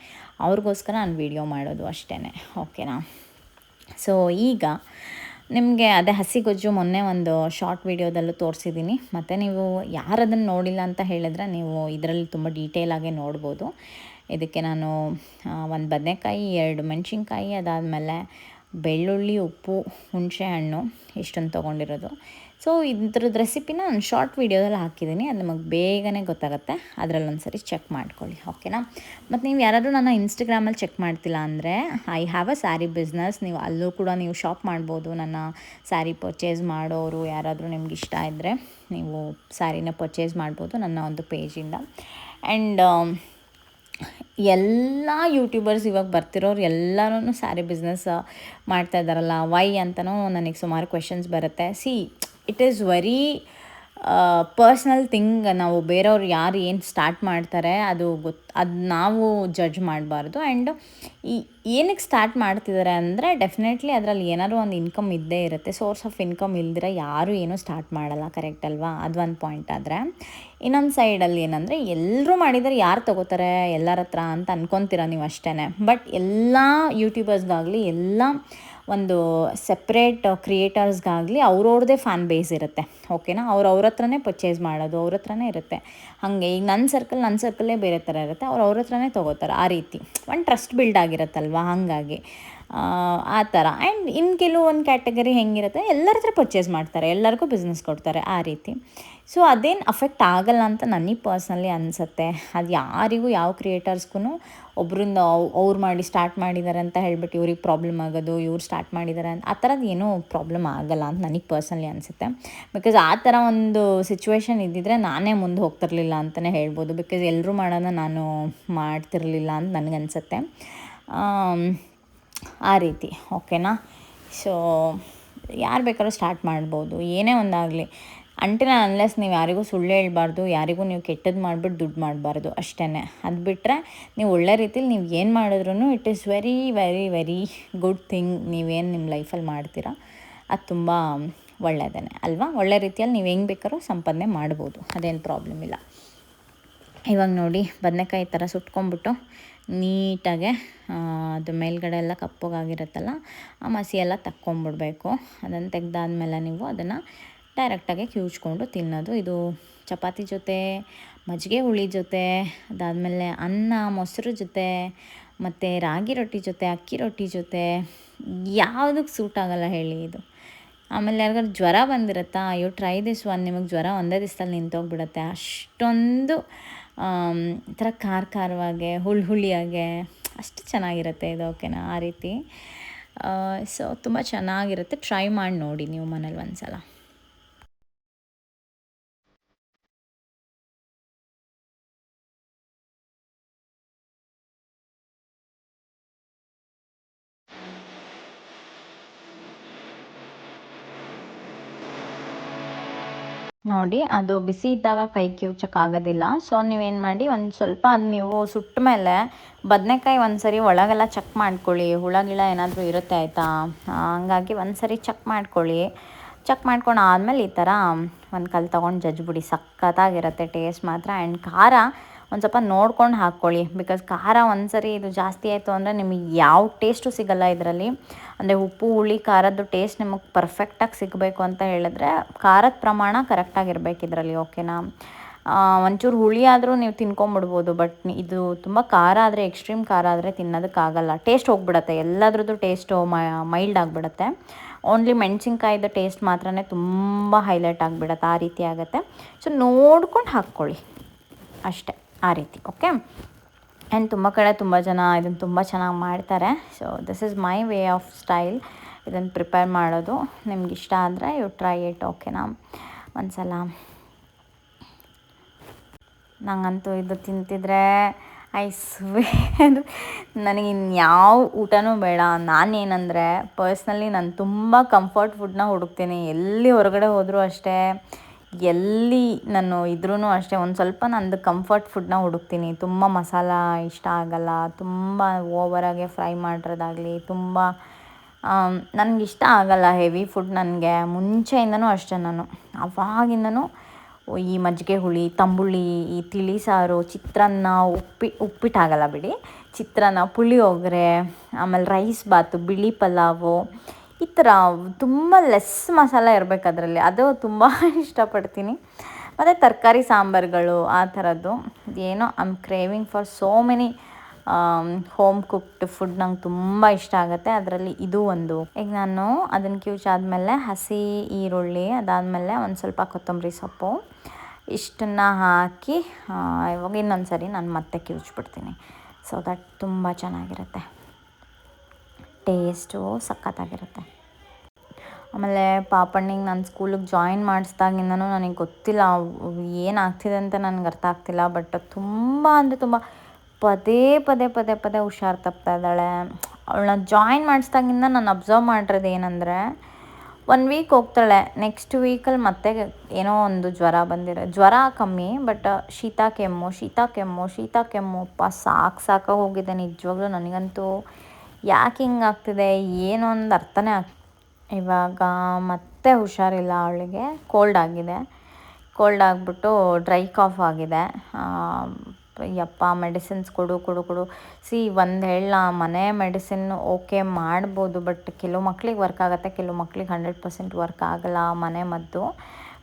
ಅವ್ರಿಗೋಸ್ಕರ ನಾನು ವೀಡಿಯೋ ಮಾಡೋದು ಅಷ್ಟೇ ಓಕೆನಾ? ಸೊ ಈಗ ನಿಮಗೆ ಅದೇ ಹಸಿ ಗೊಜ್ಜು ಮೊನ್ನೆ ಒಂದು ಶಾರ್ಟ್ ವೀಡಿಯೋದಲ್ಲೂ ತೋರಿಸಿದ್ದೀನಿ. ಮತ್ತು ನೀವು ಯಾರು ಅದನ್ನು ನೋಡಿಲ್ಲ ಅಂತ ಹೇಳಿದ್ರೆ ನೀವು ಇದರಲ್ಲಿ ತುಂಬ ಆಗಿ ನೋಡ್ಬೋದು. ಇದಕ್ಕೆ ನಾನು ಒಂದು ಬದನೆಕಾಯಿ, ಎರಡು ಮೆಣಸಿನ್ಕಾಯಿ, ಅದಾದಮೇಲೆ ಬೆಳ್ಳುಳ್ಳಿ, ಉಪ್ಪು, ಹುಣಸೆ ಹಣ್ಣು ಇಷ್ಟನ್ನು ತೊಗೊಂಡಿರೋದು. ಸೊ ಇದ್ರದ್ದು ರೆಸಿಪಿನ ನಾನು ಶಾರ್ಟ್ ವೀಡಿಯೋದಲ್ಲಿ ಹಾಕಿದ್ದೀನಿ. ಅದು ನಮಗೆ ಬೇಗನೆ ಗೊತ್ತಾಗುತ್ತೆ. ಅದರಲ್ಲಿ ಒಂದು ಸರಿ ಚೆಕ್ ಮಾಡ್ಕೊಳ್ಳಿ ಓಕೆನಾ ಮತ್ತು ನೀವು ಯಾರಾದರೂ ನನ್ನ ಇನ್ಸ್ಟಾಗ್ರಾಮಲ್ಲಿ ಚೆಕ್ ಮಾಡ್ತಿಲ್ಲ ಅಂದರೆ I have a sari business ನೀವು ಅಲ್ಲೂ ಕೂಡ ನೀವು ಶಾಪ್ ಮಾಡ್ಬೋದು. ನನ್ನ ಸ್ಯಾರಿ ಪರ್ಚೇಸ್ ಮಾಡೋರು ಯಾರಾದರೂ ನಿಮ್ಗೆ ಇಷ್ಟ ಇದ್ದರೆ ನೀವು ಸ್ಯಾರಿನ ಪರ್ಚೇಸ್ ಮಾಡ್ಬೋದು ನನ್ನ ಒಂದು ಪೇಜಿಂದ ಆ್ಯಂಡ್ ಎಲ್ಲ ಯೂಟ್ಯೂಬರ್ಸ್ ಇವಾಗ ಬರ್ತಿರೋರು ಎಲ್ಲರೂ ಸ್ಯಾರಿ ಬಿಸ್ನೆಸ್ ಮಾಡ್ತಾ ಇದ್ದಾರಲ್ಲ ವೈ ಅಂತಲೂ ನನಗೆ ಸುಮಾರು ಕ್ವೆಶನ್ಸ್ ಬರುತ್ತೆ. See it is very personal thing ನಾವು ಬೇರೆಯವ್ರು ಯಾರು ಏನು ಸ್ಟಾರ್ಟ್ ಮಾಡ್ತಾರೆ, ಅದು ಗೊತ್ತು ಅದು ನಾವು ಜಡ್ಜ್ ಮಾಡಬಾರ್ದು. ಆ್ಯಂಡ್ ಈ ಏನಕ್ಕೆ ಸ್ಟಾರ್ಟ್ ಮಾಡ್ತಿದ್ದಾರೆ ಅಂದರೆ ಡೆಫಿನೆಟ್ಲಿ ಅದರಲ್ಲಿ ಏನಾದರೂ ಒಂದು ಇನ್ಕಮ್ ಇದ್ದೇ ಇರುತ್ತೆ. ಸೋರ್ಸ್ ಆಫ್ ಇನ್ಕಮ್ ಇಲ್ದಿರ ಯಾರೂ ಏನೂ ಸ್ಟಾರ್ಟ್ ಮಾಡಲ್ಲ ಕರೆಕ್ಟ್ ಅಲ್ವಾ? ಅದು ಒಂದು ಪಾಯಿಂಟ್ ಆದರೆ. ಇನ್ನೊಂದು ಸೈಡಲ್ಲಿ ಏನಂದರೆ ಎಲ್ಲರೂ ಮಾಡಿದರೆ ಯಾರು ತಗೋತಾರೆ, ಎಲ್ಲರ ಹತ್ರ ಅಂತ ಅನ್ಕೊತೀರ ನೀವು ಅಷ್ಟೇ ಬಟ್ ಎಲ್ಲ ಯೂಟ್ಯೂಬರ್ಸ್ಗಾಗಲಿ ಎಲ್ಲ ಒಂದು ಸಪ್ರೇಟ್ ಕ್ರಿಯೇಟರ್ಸ್ಗಾಗಲಿ ಅವ್ರವ್ರದ್ದೇ ಫ್ಯಾನ್ ಬೇಸ್ ಇರುತ್ತೆ. ಓಕೆನಾ ಅವ್ರು ಅವ್ರ ಹತ್ರನೇ ಪರ್ಚೇಸ್ ಮಾಡೋದು, ಅವ್ರ ಹತ್ರನೇ ಇರುತ್ತೆ. ಹಾಗೆ ಈಗ ನನ್ನ ಸರ್ಕಲ್ ನನ್ನ ಸರ್ಕಲ್ಲೇ ಬೇರೆ ಥರ ಇರುತ್ತೆ. ಅವ್ರು ಅವ್ರ ಹತ್ರನೇ ತೊಗೋತಾರೆ ಆ ರೀತಿ. ಒಂದು ಟ್ರಸ್ಟ್ ಬಿಲ್ಡ್ ಆಗಿರುತ್ತಲ್ವ? ಹಾಗಾಗಿ. ಆ ಥರ ಆ್ಯಂಡ್ ಇನ್ನು ಕೆಲವೊಂದು ಕ್ಯಾಟಗರಿ ಹೆಂಗಿರುತ್ತೆ, ಎಲ್ಲರ ಹತ್ರ ಪರ್ಚೇಸ್ ಮಾಡ್ತಾರೆ, ಎಲ್ಲರಿಗೂ ಬಿಸ್ನೆಸ್ ಕೊಡ್ತಾರೆ ಆ ರೀತಿ. ಸೊ ಅದೇನು ಅಫೆಕ್ಟ್ ಆಗಲ್ಲ ಅಂತ ನನಗೆ ಪರ್ಸ್ನಲಿ ಅನಿಸುತ್ತೆ. ಅದು ಯಾರಿಗೂ, ಯಾವ ಕ್ರಿಯೇಟರ್ಸ್ಗೂ ಒಬ್ಬರಿಂದ ಅವ್ರು ಮಾಡಿ ಸ್ಟಾರ್ಟ್ ಮಾಡಿದ್ದಾರೆ ಅಂತ ಹೇಳ್ಬಿಟ್ಟು ಇವ್ರಿಗೆ ಪ್ರಾಬ್ಲಮ್ ಆಗೋದು, ಇವ್ರು ಸ್ಟಾರ್ಟ್ ಮಾಡಿದ್ದಾರೆ ಅಂತ ಆ ಥರದ್ದು ಏನೂ ಪ್ರಾಬ್ಲಮ್ ಆಗಲ್ಲ ಅಂತ ನನಗೆ ಪರ್ಸ್ನಲಿ ಅನಿಸುತ್ತೆ. ಬಿಕಾಸ್ ಆ ಥರ ಒಂದು ಸಿಚುವೇಶನ್ ಇದ್ದಿದ್ರೆ ನಾನೇ ಮುಂದೆ ಹೋಗ್ತಿರ್ಲಿಲ್ಲ ಅಂತಲೇ ಹೇಳ್ಬೋದು. ಬಿಕಾಸ್ ಎಲ್ಲರೂ ಮಾಡೋದನ್ನ ನಾನು ಮಾಡ್ತಿರಲಿಲ್ಲ ಅಂತ ನನಗನ್ಸುತ್ತೆ ಆ ರೀತಿ, ಓಕೆನಾ? ಸೊ ಯಾರು ಬೇಕಾದ್ರೂ ಸ್ಟಾರ್ಟ್ ಮಾಡ್ಬೋದು, ಏನೇ ಒಂದಾಗಲಿ. ಅಂಟಿನ ಅನ್ಲೆಸ್ ನೀವು ಯಾರಿಗೂ ಸುಳ್ಳು ಹೇಳ್ಬಾರ್ದು, ಯಾರಿಗೂ ನೀವು ಕೆಟ್ಟದ್ದು ಮಾಡಿಬಿಟ್ಟು ದುಡ್ಡು ಮಾಡಬಾರ್ದು ಅಷ್ಟೇ ಅದು ಬಿಟ್ಟರೆ ನೀವು ಒಳ್ಳೆ ರೀತಿಲಿ ನೀವು ಏನು ಮಾಡಿದ್ರೂ it is very very very good thing ನೀವೇನು ನಿಮ್ಮ ಲೈಫಲ್ಲಿ ಮಾಡ್ತೀರಾ. ಅದು ತುಂಬ ಒಳ್ಳೆಯದೇ ಅಲ್ವಾ? ಒಳ್ಳೆ ರೀತಿಯಲ್ಲಿ ನೀವು ಹೆಂಗೆ ಬೇಕಾದ್ರೂ ಸಂಪಾದನೆ ಮಾಡ್ಬೋದು, ಅದೇನು ಪ್ರಾಬ್ಲಮ್ ಇಲ್ಲ. ಇವಾಗ ನೋಡಿ ಬದನೆಕಾಯಿ ಥರ ಸುಟ್ಕೊಂಡ್ಬಿಟ್ಟು ನೀಟಾಗೆ ಅದು ಮೇಲ್ಗಡೆ ಎಲ್ಲ ಕಪ್ಪಗಾಗಿರುತ್ತಲ್ಲ, ಆ ಮಸಿ ಎಲ್ಲ ತಕ್ಕೊಂಬಿಡ್ಬೇಕು. ಅದನ್ನು ತೆಗ್ದಾದ್ಮೇಲೆ ನೀವು ಅದನ್ನು ಡೈರೆಕ್ಟಾಗಿ ಕಿವುಚ್ಕೊಂಡು ತಿನ್ನೋದು. ಇದು ಚಪಾತಿ ಜೊತೆ, ಮಜ್ಜಿಗೆ ಹುಳಿ ಜೊತೆ, ಅದಾದಮೇಲೆ ಅನ್ನ, ಮೊಸರು ಜೊತೆ, ಮತ್ತು ರಾಗಿ ರೊಟ್ಟಿ ಜೊತೆ, ಅಕ್ಕಿ ರೊಟ್ಟಿ ಜೊತೆ ಯಾವುದಕ್ಕೆ ಸೂಟ್ ಆಗೋಲ್ಲ ಹೇಳಿ ಇದು. ಆಮೇಲೆ ಯಾರಿಗಾದ್ರು ಜ್ವರ ಬಂದಿರುತ್ತಾ? ಅಯ್ಯೋ ಟ್ರೈ ದಿಸ್ ಒನ್ ನಿಮಗೆ ಜ್ವರ ಒಂದೇ ದಿವ್ಸದಲ್ಲಿ ನಿಂತೋಗ್ಬಿಡುತ್ತೆ. ಅಷ್ಟೊಂದು ಈ ಥರ ಖಾರ ಖಾರವಾಗೆ, ಹುಳಿ ಹುಳಿಯಾಗೆ, ಅಷ್ಟು ಚೆನ್ನಾಗಿರುತ್ತೆ ಇದು ಓಕೆನಾ ಆ ರೀತಿ. ಸೊ ತುಂಬ ಚೆನ್ನಾಗಿರುತ್ತೆ. ಟ್ರೈ ಮಾಡಿ ನೋಡಿ ನೀವು ಮನೇಲಿ ಒಂದು ಸಲ ನೋಡಿ, ಅದು ಬಿಸಿ ಇದ್ದಾಗ ಕೈ ಆಗೋದಿಲ್ಲ. ಸೊ ನೀವೇನು ಮಾಡಿ, ಒಂದು ಸ್ವಲ್ಪ ಅದು ನೀವು ಸುಟ್ಟ ಮೇಲೆ ಬದನೆಕಾಯಿ ಒಂದು ಸರಿ ಒಳಗೆಲ್ಲ ಚೆಕ್ ಮಾಡ್ಕೊಳ್ಳಿ. ಹುಳಗಿಳ ಏನಾದರೂ ಇರುತ್ತೆ ಆಯಿತಾ? ಹಂಗಾಗಿ ಒಂದು ಸರಿ ಚೆಕ್ ಮಾಡ್ಕೊಳ್ಳಿ. ಚೆಕ್ ಮಾಡ್ಕೊಂಡು ಆದಮೇಲೆ ಈ ಥರ ಒಂದು ಕಲ್ಲು ತೊಗೊಂಡು ಜಜ್ಬಿಡಿ ಸಖತ್ತಾಗಿರುತ್ತೆ ಟೇಸ್ಟ್ ಮಾತ್ರ. ಆ್ಯಂಡ್ ಖಾರ ಒಂದು ಸ್ವಲ್ಪ ನೋಡ್ಕೊಂಡು ಹಾಕ್ಕೊಳ್ಳಿ. ಬಿಕಾಸ್ ಖಾರ ಒಂದು ಸರಿ ಇದು ಜಾಸ್ತಿ ಆಯಿತು ಅಂದರೆ ನಿಮಗೆ ಯಾವ ಟೇಸ್ಟು ಸಿಗಲ್ಲ ಇದರಲ್ಲಿ. ಅಂದರೆ ಉಪ್ಪು, ಹುಳಿ, ಖಾರದ್ದು ಟೇಸ್ಟ್ ನಿಮಗೆ ಪರ್ಫೆಕ್ಟಾಗಿ ಸಿಗಬೇಕು ಅಂತ ಹೇಳಿದ್ರೆ ಖಾರದ ಪ್ರಮಾಣ ಕರೆಕ್ಟಾಗಿರ್ಬೇಕು ಇದರಲ್ಲಿ ಓಕೆನಾ ಒಂಚೂರು ಹುಳಿ ಆದರೂ ನೀವು ತಿನ್ಕೊಂಬಿಡ್ಬೋದು ಬಟ್ ಇದು ತುಂಬ ಖಾರ ಆದರೆ ಎಕ್ಸ್ಟ್ರೀಮ್ ಖಾರ ಆದರೆ ತಿನ್ನೋದಕ್ಕಾಗಲ್ಲ ಟೇಸ್ಟ್ ಹೋಗ್ಬಿಡತ್ತೆ. ಎಲ್ಲದ್ರದ್ದು ಟೇಸ್ಟು ಮೈಲ್ಡ್ ಆಗಿಬಿಡತ್ತೆ. ಓನ್ಲಿ ಮೆಣಸಿನ್ಕಾಯ್ದು ಟೇಸ್ಟ್ ಮಾತ್ರ ತುಂಬ ಹೈಲೈಟ್ ಆಗಿಬಿಡತ್ತೆ, ಆ ರೀತಿ ಆಗುತ್ತೆ. ಸೊ ನೋಡ್ಕೊಂಡು ಹಾಕ್ಕೊಳ್ಳಿ. ಅಷ್ಟೇ. ಆ ರೀತಿ ಓಕೆ ಆ್ಯಂಡ್ ತುಂಬ ಕಡೆ ತುಂಬ ಜನ ಇದನ್ನು ತುಂಬ ಚೆನ್ನಾಗಿ ಮಾಡ್ತಾರೆ. So this is my way of style ಇದನ್ನು ಪ್ರಿಪೇರ್ ಮಾಡೋದು ನಿಮ್ಗೆ ಇಷ್ಟ ಆದರೆ ಯು ಟ್ರೈ ಇಟ್ ಓಕೆನಾ ಒಂದು ಸಲ ನಂಗಂತೂ ಇದು ತಿಂತಿದ್ರೆ ಐ ಸ್ವೇರ್ ನನಗೆ ಇನ್ಯಾವ ಊಟನೂ ಬೇಡ. ನಾನೇನಂದರೆ ಪರ್ಸ್ನಲಿ ನಾನು ತುಂಬ ಕಂಫರ್ಟ್ ಫುಡ್ನ ಹುಡುಕ್ತೀನಿ. ಎಲ್ಲಿ ಹೊರಗಡೆ ಹೋದರೂ ಅಷ್ಟೇ. ಎಲ್ಲಿ ನಾನು ಇದ್ರೂ ಅಷ್ಟೇ, ಒಂದು ಸ್ವಲ್ಪ ನಂದು ಕಂಫರ್ಟ್ ಫುಡ್ನ ಹುಡುಕ್ತೀನಿ. ತುಂಬ ಮಸಾಲ ಇಷ್ಟ ಆಗಲ್ಲ, ತುಂಬ ಓವರಾಗೆ ಫ್ರೈ ಮಾಡಿರೋದಾಗಲಿ, ತುಂಬ ನನಗೆ ಇಷ್ಟ ಆಗಲ್ಲ ಹೆವಿ ಫುಡ್ ನನಗೆ. ಮುಂಚೆಯಿಂದನೂ ಅಷ್ಟೇ ನಾನು. ಅವಾಗಿಂದನೂ ಈ ಮಜ್ಜಿಗೆ ಹುಳಿ, ತಂಬುಳಿ ಈ ತಿಳಿ ಸಾರು, ಚಿತ್ರಾನ್ನ ಉಪ್ಪಿ, ಉಪ್ಪಿಟ್ಟಾಗಲ್ಲ ಬಿಡಿ. ಚಿತ್ರಾನ್ನ, ಪುಳಿಯೋಗರೆ, ಆಮೇಲೆ ರೈಸ್ ಬಾತು, ಬಿಳಿ ಪಲಾವು ಈ ಥರ ತುಂಬ ಲೆಸ್ ಮಸಾಲ ಇರಬೇಕು ಅದರಲ್ಲಿ. ಅದು ತುಂಬ ಇಷ್ಟಪಡ್ತೀನಿ. ಮತ್ತು ತರಕಾರಿ ಸಾಂಬಾರುಗಳು ಆ ಥರದ್ದು. ಏನೋ I am craving for so many home cooked food ನಂಗೆ ತುಂಬ ಇಷ್ಟ ಆಗುತ್ತೆ. ಅದರಲ್ಲಿ ಇದು ಒಂದು. ಈಗ ನಾನು ಅದನ್ನು ಕಿವುಚಾದ್ಮೇಲೆ ಹಸಿ ಈರುಳ್ಳಿ, ಅದಾದಮೇಲೆ ಒಂದು ಸ್ವಲ್ಪ ಕೊತ್ತಂಬರಿ ಸೊಪ್ಪು, ಇಷ್ಟನ್ನು ಹಾಕಿ ಇವಾಗ ಇನ್ನೊಂದು ಸರಿ ನಾನು ಮತ್ತೆ ಕಿವುಚ್ಬಿಡ್ತೀನಿ ಸೊ ದಟ್ ತುಂಬ ಚೆನ್ನಾಗಿರುತ್ತೆ. ಟೇಸ್ಟು ಸಖತ್ತಾಗಿರುತ್ತೆ. ಆಮೇಲೆ ಪಾಪಣ್ಣಿಗೆ ನಾನು ಸ್ಕೂಲಿಗೆ ಜಾಯಿನ್ ಮಾಡಿಸ್ದಾಗಿಂದನೂ ನನಗೆ ಗೊತ್ತಿಲ್ಲ ಏನಾಗ್ತಿದೆ ಅಂತ ನನಗೆ ಅರ್ಥ ಆಗ್ತಿಲ್ಲ, ಬಟ್ ತುಂಬ ಅಂದರೆ ತುಂಬ ಪದೇ ಪದೇ ಪದೇ ಪದೇ ಹುಷಾರು ತಪ್ತಾ ಇದ್ದಾಳೆ. ಅವಳನ್ನ ಜಾಯಿನ್ ಮಾಡಿಸ್ದಾಗಿಂದ ನಾನು ಅಬ್ಸರ್ವ್ ಮಾಡಿರೋದು ಏನಂದರೆ ಒನ್ ವೀಕ್ ಹೋಗ್ತಾಳೆ ನೆಕ್ಸ್ಟ್ ವೀಕಲ್ಲಿ ಮತ್ತೆ ಏನೋ ಒಂದು ಜ್ವರ ಬಂದಿರೋ ಜ್ವರ ಕಮ್ಮಿ ಬಟ್ ಶೀತ ಕೆಮ್ಮು ಶೀತ ಕೆಮ್ಮು ಶೀತ ಕೆಮ್ಮು, ಅಪ್ಪ ಸಾಕು ಸಾಕಾಗಿ ಹೋಗಿದೆ ನಿಜವಾಗ್ಲೂ ನನಗಂತೂ. ಯಾಕೆ ಹಿಂಗೆ ಆಗ್ತಿದೆ ಏನು ಒಂದು ಅರ್ಥನೇ ಆಗ್, ಇವಾಗ ಮತ್ತೆ ಹುಷಾರಿಲ್ಲ ಅವಳಿಗೆ. ಕೋಲ್ಡ್ ಆಗಿದೆ. ಕೋಲ್ಡ್ ಆಗಿಬಿಟ್ಟು ಡ್ರೈ ಕಾಫ್ ಆಗಿದೆ. ಯಪ್ಪ ಮೆಡಿಸಿನ್ಸ್ ಕೊಡು ಕೊಡು ಕೊಡು. ಸಿ ಒಂದು ಹೇಳ ಮನೆ ಮೆಡಿಸಿನ್ ಓಕೆ ಮಾಡ್ಬೋದು ಬಟ್ ಕೆಲವು ಮಕ್ಳಿಗೆ ವರ್ಕ್ ಆಗುತ್ತೆ, ಕೆಲವು ಮಕ್ಳಿಗೆ ಹಂಡ್ರೆಡ್ ಪರ್ಸೆಂಟ್ ವರ್ಕ್ ಆಗಲ್ಲ ಮನೆ ಮದ್ದು.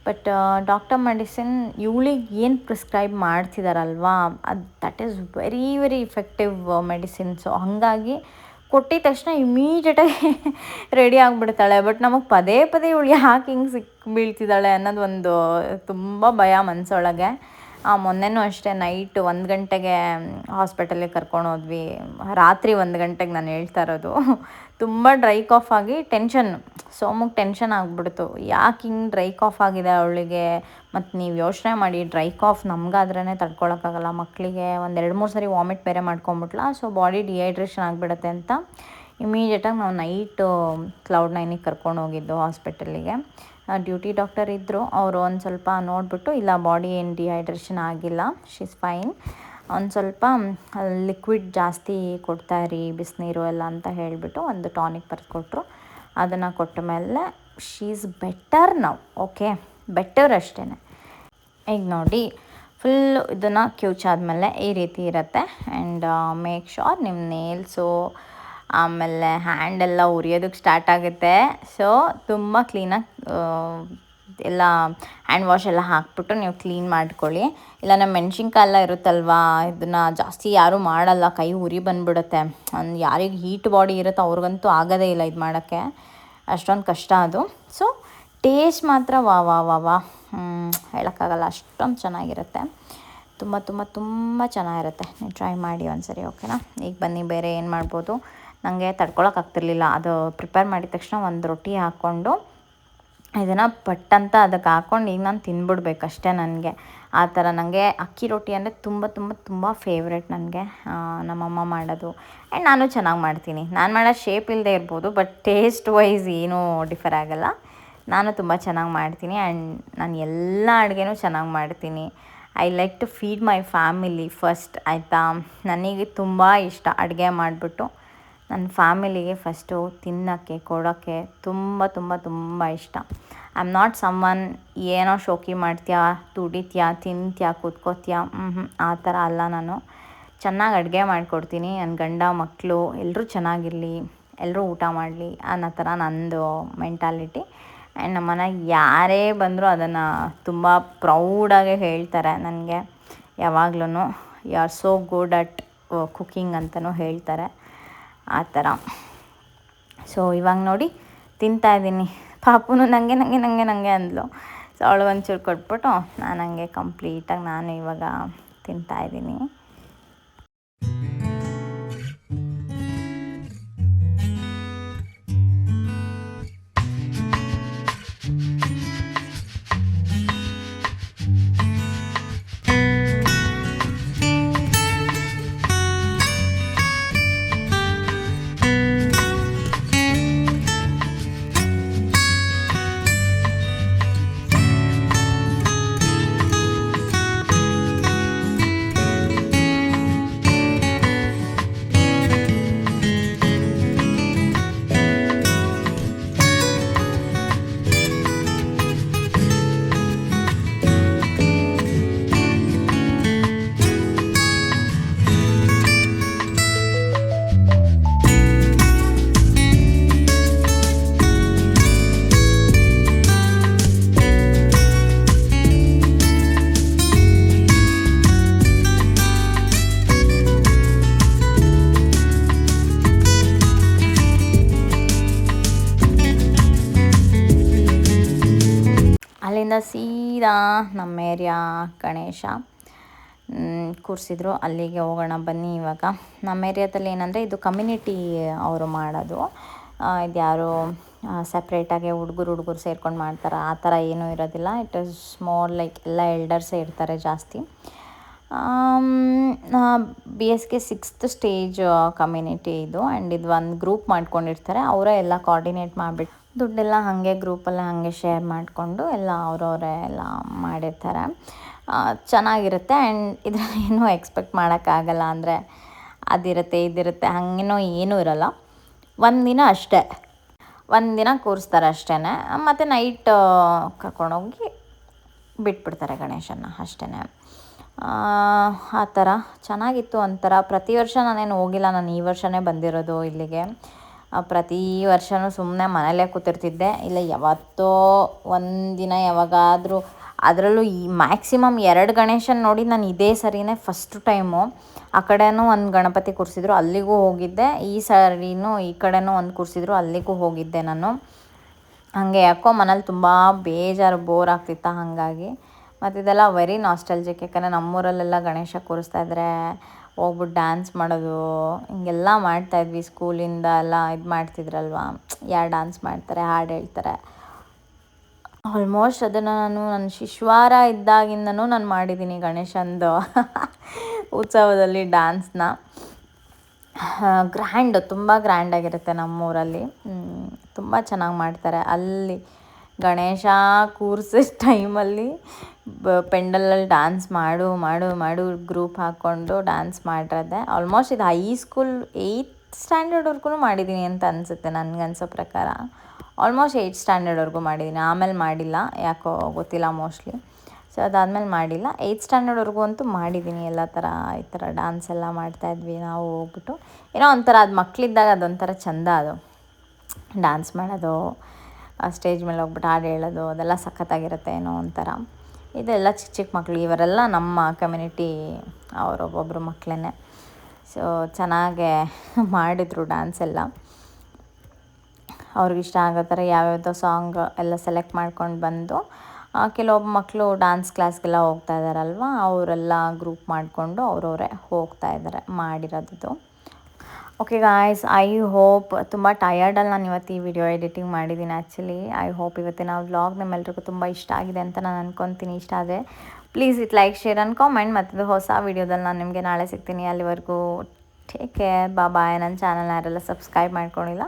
ಬಟ್ ಡಾಕ್ಟರ್ ಮೆಡಿಸಿನ್ ಇವಳಿಗೆ ಏನು ಪ್ರಿಸ್ಕ್ರೈಬ್ ಮಾಡ್ತಿದಾರಲ್ವಾ? ಅದು that is very very effective medicines ಹಾಗಾಗಿ ಕೊಟ್ಟಿದ ತಕ್ಷಣ ಇಮ್ಮಿಡಿಯೇಟಾಗಿ ರೆಡಿ ಆಗಿಬಿಡ್ತಾಳೆ. ಬಟ್ ನಮಗೆ ಪದೇ ಪದೇ ಇವಳು ಯಾಕೆ ಹಿಂಗೆ ಸಿಕ್ಕಿ ಬೀಳ್ತಿದ್ದಾಳೆ ಅನ್ನೋದು ಒಂದು ತುಂಬ ಭಯ ಮನಸ್ಸೊಳಗೆ ಮೊನ್ನೆನೂ ಅಷ್ಟೇ ನೈಟ್ ಒಂದು ಗಂಟೆಗೆ ಹಾಸ್ಪಿಟಲಿಗೆ ಕರ್ಕೊಂಡು ಹೋದ್ವಿ. ರಾತ್ರಿ ಒಂದು ಗಂಟೆಗೆ ನಾನು ಹೇಳ್ತಾ ಇರೋದು. ತುಂಬ ಡ್ರೈ ಕಾಫ್ ಆಗಿ ಟೆನ್ಷನ್ ಸೋಮುಗೆ ಟೆನ್ಷನ್ ಆಗಿಬಿಡ್ತು. ಯಾಕೆ ಹಿಂಗೆ ಡ್ರೈ ಕಾಫ್ ಆಗಿದೆ ಅವಳಿಗೆ? ಮತ್ತು ನೀವು ಯೋಚನೆ ಮಾಡಿ ಡ್ರೈ ಕಾಫ್ ನಮಗಾದ್ರೇ ತಡ್ಕೊಳಕ್ಕಾಗಲ್ಲ ಮಕ್ಕಳಿಗೆ ಒಂದು ಎರಡು ಮೂರು ಸರಿ ವಾಮಿಟ್ ಬೇರೆ ಮಾಡ್ಕೊಂಬಿಟ್ಲ ಸೊ ಬಾಡಿ ಡಿಹೈಡ್ರೇಷನ್ ಆಗಿಬಿಡತ್ತೆ ಅಂತ. ಇಮಿಡಿಯೇಟಾಗಿ ನಾವು ನೈಟು ಕ್ಲೌಡ್ ನೈನಿಗೆ ಕರ್ಕೊಂಡು ಹೋಗಿದ್ದು ಹಾಸ್ಪಿಟಲಿಗೆ. ಡ್ಯೂಟಿ ಡಾಕ್ಟರ್ ಇದ್ದರು ಅವರು ಒಂದು ಸ್ವಲ್ಪ ನೋಡಿಬಿಟ್ಟು, ಇಲ್ಲ, ಬಾಡಿ ಏನು ಡಿಹೈಡ್ರೇಷನ್ ಆಗಿಲ್ಲ ಶೀಸ್ ಫೈನ್ ಒಂದು ಸ್ವಲ್ಪ ಲಿಕ್ವಿಡ್ ಜಾಸ್ತಿ ಕೊಡ್ತಾಯಿರಿ ಬಿಸಿನೀರು ಎಲ್ಲ ಅಂತ ಹೇಳಿಬಿಟ್ಟು ಒಂದು ಟಾನಿಕ್ ಬರೆದುಕೊಟ್ರು. ಅದನ್ನು ಕೊಟ್ಟ ಮೇಲೆ ಶೀಸ್ ಬೆಟರ್ ನಾವು ಓಕೆ ಬೆಟರ್ ಅಷ್ಟೇ ಈಗ ನೋಡಿ ಫುಲ್ಲು ಇದನ್ನು ಕ್ಯೂಚಾದ್ಮೇಲೆ ಈ ರೀತಿ ಇರುತ್ತೆ. ಆ್ಯಂಡ್ ಮೇಕ್ ಶೋರ್ ನಿಮ್ಮ ನೇಲ್ಸು ಆಮೇಲೆ ಹ್ಯಾಂಡೆಲ್ಲ ಉರಿಯೋದಕ್ಕೆ ಸ್ಟಾರ್ಟ್ ಆಗುತ್ತೆ. ಸೊ ತುಂಬ ಕ್ಲೀನಾಗಿ ಎಲ್ಲ ಹ್ಯಾಂಡ್ ವಾಶ್ ಎಲ್ಲ ಹಾಕ್ಬಿಟ್ಟು ನೀವು ಕ್ಲೀನ್ ಮಾಡ್ಕೊಳ್ಳಿ. ಇಲ್ಲ ನಮ್ಮ ಮೆಣ್ಸಿನ್ಕಾಯಿ ಎಲ್ಲ ಇರುತ್ತಲ್ವಾ, ಇದನ್ನು ಜಾಸ್ತಿ ಯಾರೂ ಮಾಡಲ್ಲ, ಕೈ ಉರಿ ಬಂದುಬಿಡುತ್ತೆ. ಒಂದು ಯಾರಿಗೆ ಹೀಟ್ ಬಾಡಿ ಇರುತ್ತೋ ಅವ್ರಿಗಂತೂ ಆಗೋದೇ ಇಲ್ಲ ಇದು ಮಾಡೋಕ್ಕೆ. ಅಷ್ಟೊಂದು ಕಷ್ಟ ಅದು. ಸೊ ಟೇಸ್ಟ್ ಮಾತ್ರ ವಾ ವಾ ವಾ ವಾ. ಹೇಳೋಕ್ಕಾಗಲ್ಲ, ಅಷ್ಟೊಂದು ಚೆನ್ನಾಗಿರುತ್ತೆ. ತುಂಬ ತುಂಬ ತುಂಬ ಚೆನ್ನಾಗಿರುತ್ತೆ. ನೀವು ಟ್ರೈ ಮಾಡಿ ಒಂದ್ಸರಿ ಓಕೆನಾ ಈಗ ಬನ್ನಿ, ಬೇರೆ ಏನು ಮಾಡ್ಬೋದು? ನನಗೆ ತಡ್ಕೊಳಕ್ಕಾಗ್ತಿರ್ಲಿಲ್ಲ ಅದು ಪ್ರಿಪೇರ್ ಮಾಡಿದ ತಕ್ಷಣ ಒಂದು ರೊಟ್ಟಿ ಹಾಕ್ಕೊಂಡು ಇದನ್ನು ಪಟ್ಟಂತ ಅದಕ್ಕೆ ಹಾಕ್ಕೊಂಡು ಈಗ ನಾನು ತಿಂದುಬಿಡ್ಬೇಕು ಅಷ್ಟೇ ನನಗೆ. ಆ ಥರ ನನಗೆ ಅಕ್ಕಿ ರೊಟ್ಟಿ ಅಂದರೆ ತುಂಬ ತುಂಬ ತುಂಬ ಫೇವ್ರೆಟ್ ನನಗೆ. ನಮ್ಮಮ್ಮ ಮಾಡೋದು. ಆ್ಯಂಡ್ ನಾನು ಚೆನ್ನಾಗಿ ಮಾಡ್ತೀನಿ. ನಾನು ಮಾಡೋ ಶೇಪ್ ಇಲ್ಲದೆ ಇರ್ಬೋದು ಬಟ್ ಟೇಸ್ಟ್ ವೈಸ್ ಏನೂ ಡಿಫರ್ ಆಗೋಲ್ಲ. ನಾನು ತುಂಬ ಚೆನ್ನಾಗಿ ಮಾಡ್ತೀನಿ ಆ್ಯಂಡ್ ನಾನು ಎಲ್ಲ ಅಡುಗೆನೂ ಚೆನ್ನಾಗಿ ಮಾಡ್ತೀನಿ. I like to feed my family first ಆಯಿತಾ? ನನಗೆ ತುಂಬ ಇಷ್ಟ ಅಡುಗೆ ಮಾಡಿಬಿಟ್ಟು. ನನ್ನ ಫ್ಯಾಮಿಲಿಗೆ ಫಸ್ಟು ತಿನ್ನೋಕ್ಕೆ, ಕೊಡೋಕ್ಕೆ ತುಂಬ ತುಂಬ ತುಂಬ ಇಷ್ಟ. I am not someone ಏನೋ ಶೋಕಿ ಮಾಡ್ತೀಯಾ, ದುಡಿತೀಯಾ, ತಿಂತೀಯಾ, ಕೂತ್ಕೋತೀಯಾ ಹ್ಞೂ ಆ ಥರ ಅಲ್ಲ ನಾನು. ಚೆನ್ನಾಗಿ ಅಡುಗೆ ಮಾಡಿಕೊಡ್ತೀನಿ. ನನ್ನ ಗಂಡ, ಮಕ್ಕಳು ಎಲ್ಲರೂ ಚೆನ್ನಾಗಿರಲಿ, ಎಲ್ಲರೂ ಊಟ ಮಾಡಲಿ ಅನ್ನೋ ಥರ ನಂದು ಮೆಂಟಾಲಿಟಿ. ಆ್ಯಂಡ್ ನಮ್ಮ ಮನೆಗೆ ಯಾರೇ ಬಂದರೂ ಅದನ್ನು ತುಂಬ ಪ್ರೌಡಾಗಿ ಹೇಳ್ತಾರೆ ನನಗೆ. ಯಾವಾಗ್ಲೂ you are so good at cooking ಅಂತಲೂ ಹೇಳ್ತಾರೆ. ಆ ಥರ. ಸೊ ಇವಾಗ ನೋಡಿ ತಿಂತಾ ಇದ್ದೀನಿ. ಪಾಪುನು ನನಗೆ ನನಗೆ ನನಗೆ ನನಗೆ ಅಂದ್ಲು. ಸೊ ಅವಳು ಒಂಚೂರು ಕೊಟ್ಬಿಟ್ಟು ನಾನು ಹಂಗೆ ಕಂಪ್ಲೀಟಾಗಿ ನಾನು ಇವಾಗ ತಿಂತಾಯಿದ್ದೀನಿ ಅಲ್ಲಿಂದ ಸೀದಾ ನಮ್ಮ ಏರಿಯಾ ಗಣೇಶ ಕೂರಿಸಿದ್ರು. ಅಲ್ಲಿಗೆ ಹೋಗೋಣ ಬನ್ನಿ ಇವಾಗ. ನಮ್ಮ ಏರಿಯಾದಲ್ಲಿ ಏನಂದರೆ ಇದು ಕಮ್ಯುನಿಟಿ ಅವರು ಮಾಡೋದು. ಇದು ಯಾರು ಸಪ್ರೇಟಾಗಿ ಹುಡುಗರು ಹುಡುಗರು ಸೇರ್ಕೊಂಡು ಮಾಡ್ತಾರೆ? ಆ ಥರ ಏನೂ ಇರೋದಿಲ್ಲ. ಇಟ್ ಇಸ್ ಮೋರ್ ಲೈಕ್ ಎಲ್ಲ ಎಲ್ಡರ್ಸೇ ಇರ್ತಾರೆ ಜಾಸ್ತಿ. B S K sixth stage community ಇದು. ಆ್ಯಂಡ್ ಇದು ಒಂದು ಗ್ರೂಪ್ ಮಾಡ್ಕೊಂಡಿರ್ತಾರೆ. ಅವರೇ ಎಲ್ಲ ಕೋಆರ್ಡಿನೇಟ್ ಮಾಡಿಬಿಟ್ಟು ದುಡ್ಡೆಲ್ಲ ಹಾಗೆ ಗ್ರೂಪಲ್ಲಿ ಹಾಗೆ ಶೇರ್ ಮಾಡಿಕೊಂಡು ಎಲ್ಲ ಅವರವರೇ ಎಲ್ಲ ಮಾಡಿರ್ತಾರೆ. ಚೆನ್ನಾಗಿರುತ್ತೆ ಆ್ಯಂಡ್ ಇದರಲ್ಲಿ ಏನೂ ಎಕ್ಸ್ಪೆಕ್ಟ್ ಮಾಡೋಕ್ಕಾಗಲ್ಲ ಅಂದರೆ ಅದಿರುತ್ತೆ, ಇದಿರುತ್ತೆ ಹಾಗೇನೋ ಏನೂ ಇರೋಲ್ಲ. ಒಂದಿನ ದಿನ ಅಷ್ಟೇ. ಒಂದು ದಿನ ಕೂರಿಸ್ತಾರೆ ಅಷ್ಟೇ ಮತ್ತು ನೈಟ್ ಕರ್ಕೊಂಡೋಗಿ ಬಿಟ್ಬಿಡ್ತಾರೆ ಗಣೇಶನ ಅಷ್ಟೇ ಆ ಥರ ಚೆನ್ನಾಗಿತ್ತು ಒಂಥರ. ಪ್ರತಿ ವರ್ಷ ನಾನೇನು ಹೋಗಿಲ್ಲ. ನಾನು ಈ ವರ್ಷವೇ ಬಂದಿರೋದು ಇಲ್ಲಿಗೆ. ಪ್ರತಿ ವರ್ಷವೂ ಸುಮ್ಮನೆ ಮನೆಯಲ್ಲೇ ಕೂತಿರ್ತಿದ್ದೆ. ಇಲ್ಲ, ಯಾವತ್ತೋ ಒಂದಿನ ಯಾವಾಗಾದರೂ ಅದರಲ್ಲೂ ಈ ಮ್ಯಾಕ್ಸಿಮಮ್ ಎರಡು ಗಣೇಶನ ನೋಡಿ ನಾನು ಇದೇ ಸರಿನೇ ಫಸ್ಟ್ ಟೈಮು ಆ ಕಡೆಯೂ ಒಂದು ಗಣಪತಿ ಕೂರಿಸಿದ್ರು, ಅಲ್ಲಿಗೂ ಹೋಗಿದ್ದೆ. ಈ ಸರಿನೂ ಈ ಕಡೆನೂ ಒಂದು ಕೂರಿಸಿದ್ರು, ಅಲ್ಲಿಗೂ ಹೋಗಿದ್ದೆ ನಾನು. ಹಾಗೆ ಯಾಕೋ ಮನೇಲಿ ತುಂಬ ಬೇಜಾರು ಬೋರ್ ಆಗ್ತಿತ್ತು ಹಾಗಾಗಿ. ಮತ್ತು ಇದೆಲ್ಲ ವೆರಿ ನಾಸ್ಟಲ್ಜಿಕ್ ಯಾಕಂದರೆ ನಮ್ಮೂರಲ್ಲೆಲ್ಲ ಗಣೇಶ ಕೂರಿಸ್ತಾ ಇದ್ರೆ ಹೋಗ್ಬಿಟ್ಟು ಡ್ಯಾನ್ಸ್ ಮಾಡೋದು, ಹಿಂಗೆಲ್ಲ ಮಾಡ್ತಾಯಿದ್ವಿ ಸ್ಕೂಲಿಂದ ಎಲ್ಲ ಇದು ಮಾಡ್ತಿದ್ರಲ್ವ? ಯಾರು ಡ್ಯಾನ್ಸ್ ಮಾಡ್ತಾರೆ, ಹಾಡು ಹೇಳ್ತಾರೆ. ಆಲ್ಮೋಸ್ಟ್ ಅದನ್ನು ನಾನು ನನ್ನ ಶಿಶ್ವಾರ ಇದ್ದಾಗಿಂದನೂ ನಾನು ಮಾಡಿದ್ದೀನಿ ಗಣೇಶಂದು ಉತ್ಸವದಲ್ಲಿ ಡ್ಯಾನ್ಸ್ನ ಗ್ರ್ಯಾಂಡ್ ತುಂಬ ಗ್ರ್ಯಾಂಡಾಗಿರುತ್ತೆ ನಮ್ಮೂರಲ್ಲಿ. ತುಂಬ ಚೆನ್ನಾಗಿ ಮಾಡ್ತಾರೆ. ಅಲ್ಲಿ ಗಣೇಶ ಕೂರ್ಸಿದ ಟೈಮಲ್ಲಿ ಬ ಪೆಂಡಲಲ್ಲಿ ಡ್ಯಾನ್ಸ್ ಮಾಡು ಮಾಡು ಮಾಡು ಗ್ರೂಪ್ ಹಾಕ್ಕೊಂಡು ಡ್ಯಾನ್ಸ್ ಮಾಡಿರೋದೆ. ಆಲ್ಮೋಸ್ಟ್ ಇದು ಹೈ ಸ್ಕೂಲ್ ಏಯ್ತ್ ಸ್ಟ್ಯಾಂಡರ್ಡ್ವರೆಗೂ ಮಾಡಿದ್ದೀನಿ ಅಂತ ಅನಿಸುತ್ತೆ ಅನ್ಸೋ ಪ್ರಕಾರ. ಆಲ್ಮೋಸ್ಟ್ ಏಯ್ತ್ ಸ್ಟ್ಯಾಂಡರ್ಡ್ವರೆಗೂ ಮಾಡಿದ್ದೀನಿ. ಆಮೇಲೆ ಮಾಡಿಲ್ಲ, ಯಾಕೋ ಗೊತ್ತಿಲ್ಲ ಮೋಸ್ಟ್ಲಿ. ಸೊ ಅದಾದಮೇಲೆ ಮಾಡಿಲ್ಲ. ಏಯ್ತ್ ಸ್ಟ್ಯಾಂಡರ್ಡ್ವರೆಗೂ ಅಂತೂ ಮಾಡಿದ್ದೀನಿ ಎಲ್ಲ ಥರ, ಈ ಥರ ಡ್ಯಾನ್ಸ್ ಎಲ್ಲ ಮಾಡ್ತಾಯಿದ್ವಿ ನಾವು ಹೋಗ್ಬಿಟ್ಟು. ಏನೋ ಒಂಥರ ಅದು ಮಕ್ಕಳಿದ್ದಾಗ ಅದೊಂಥರ ಚೆಂದ ಅದು. ಡ್ಯಾನ್ಸ್ ಮಾಡೋದು ಸ್ಟೇಜ್ ಮೇಲೆ ಹೋಗ್ಬಿಟ್ಟು ಹಾಡು ಹೇಳೋದು, ಅದೆಲ್ಲ ಸಖತ್ತಾಗಿರುತ್ತೆ ಏನೋ ಒಂಥರ. ಇದೆಲ್ಲ ಚಿಕ್ಕ ಚಿಕ್ಕ ಮಕ್ಕಳು ಇವರೆಲ್ಲ ನಮ್ಮ ಕಮ್ಯುನಿಟಿ ಅವರೊಬ್ಬೊಬ್ಬರು ಮಕ್ಕಳೇ ಸೊ ಚೆನ್ನಾಗೆ ಮಾಡಿದರು ಡ್ಯಾನ್ಸ್ ಎಲ್ಲ. ಅವ್ರಿಗಿಷ್ಟ ಆಗೋ ಥರ ಯಾವ್ಯಾವುದೋ ಸಾಂಗ್ ಎಲ್ಲ ಸೆಲೆಕ್ಟ್ ಮಾಡ್ಕೊಂಡು ಬಂದು ಕೆಲವೊಬ್ಬ ಮಕ್ಕಳು ಡ್ಯಾನ್ಸ್ ಕ್ಲಾಸ್ಗೆಲ್ಲ ಹೋಗ್ತಾ ಇದ್ದಾರಲ್ವ ಅವರೆಲ್ಲ ಗ್ರೂಪ್ ಮಾಡಿಕೊಂಡು ಅವರವರೇ ಹೋಗ್ತಾ ಇದ್ದಾರೆ ಮಾಡಿರೋದು ಓಕೆ ಗಾಯ್ಸ್ ಐ ಹೋಪ್ ತುಂಬ ಟಯರ್ಡಲ್ಲಿ ನಾನು ಇವತ್ತು ಈ ವಿಡಿಯೋ ಎಡಿಟಿಂಗ್ ಮಾಡಿದ್ದೀನಿ. ಆ್ಯಕ್ಚುಲಿ ಐ ಹೋಪ್ ಇವತ್ತಿನ ವ್ಲಾಗ್ ನಿಮ್ಮೆಲ್ರಿಗೂ ತುಂಬ ಇಷ್ಟ ಆಗಿದೆ ಅಂತ ನಾನು ಅನ್ಕೊತೀನಿ. ಇಷ್ಟ ಆದರೆ please it like share and comment ಮತ್ತು ಹೊಸ ವೀಡಿಯೋದಲ್ಲಿ ನಾನು ನಿಮಗೆ ನಾಳೆ ಸಿಗ್ತೀನಿ. ಅಲ್ಲಿವರೆಗೂ ಟೇಕ್ ಕೇರ್ ಬಾ ಬಾಯ್ ನನ್ನ ಚಾನಲ್ ಯಾರೆಲ್ಲ ಸಬ್ಸ್ಕ್ರೈಬ್ ಮಾಡ್ಕೊಂಡಿಲ್ಲ,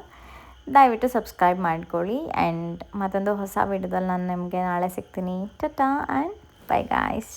ದಯವಿಟ್ಟು ಸಬ್ಸ್ಕ್ರೈಬ್ ಮಾಡ್ಕೊಳ್ಳಿ. ಆ್ಯಂಡ್ ಮತ್ತೊಂದು ಹೊಸ ವೀಡಿಯೋದಲ್ಲಿ ನಾನು ನಿಮಗೆ ನಾಳೆ ಸಿಗ್ತೀನಿ. Ta-ta and by guys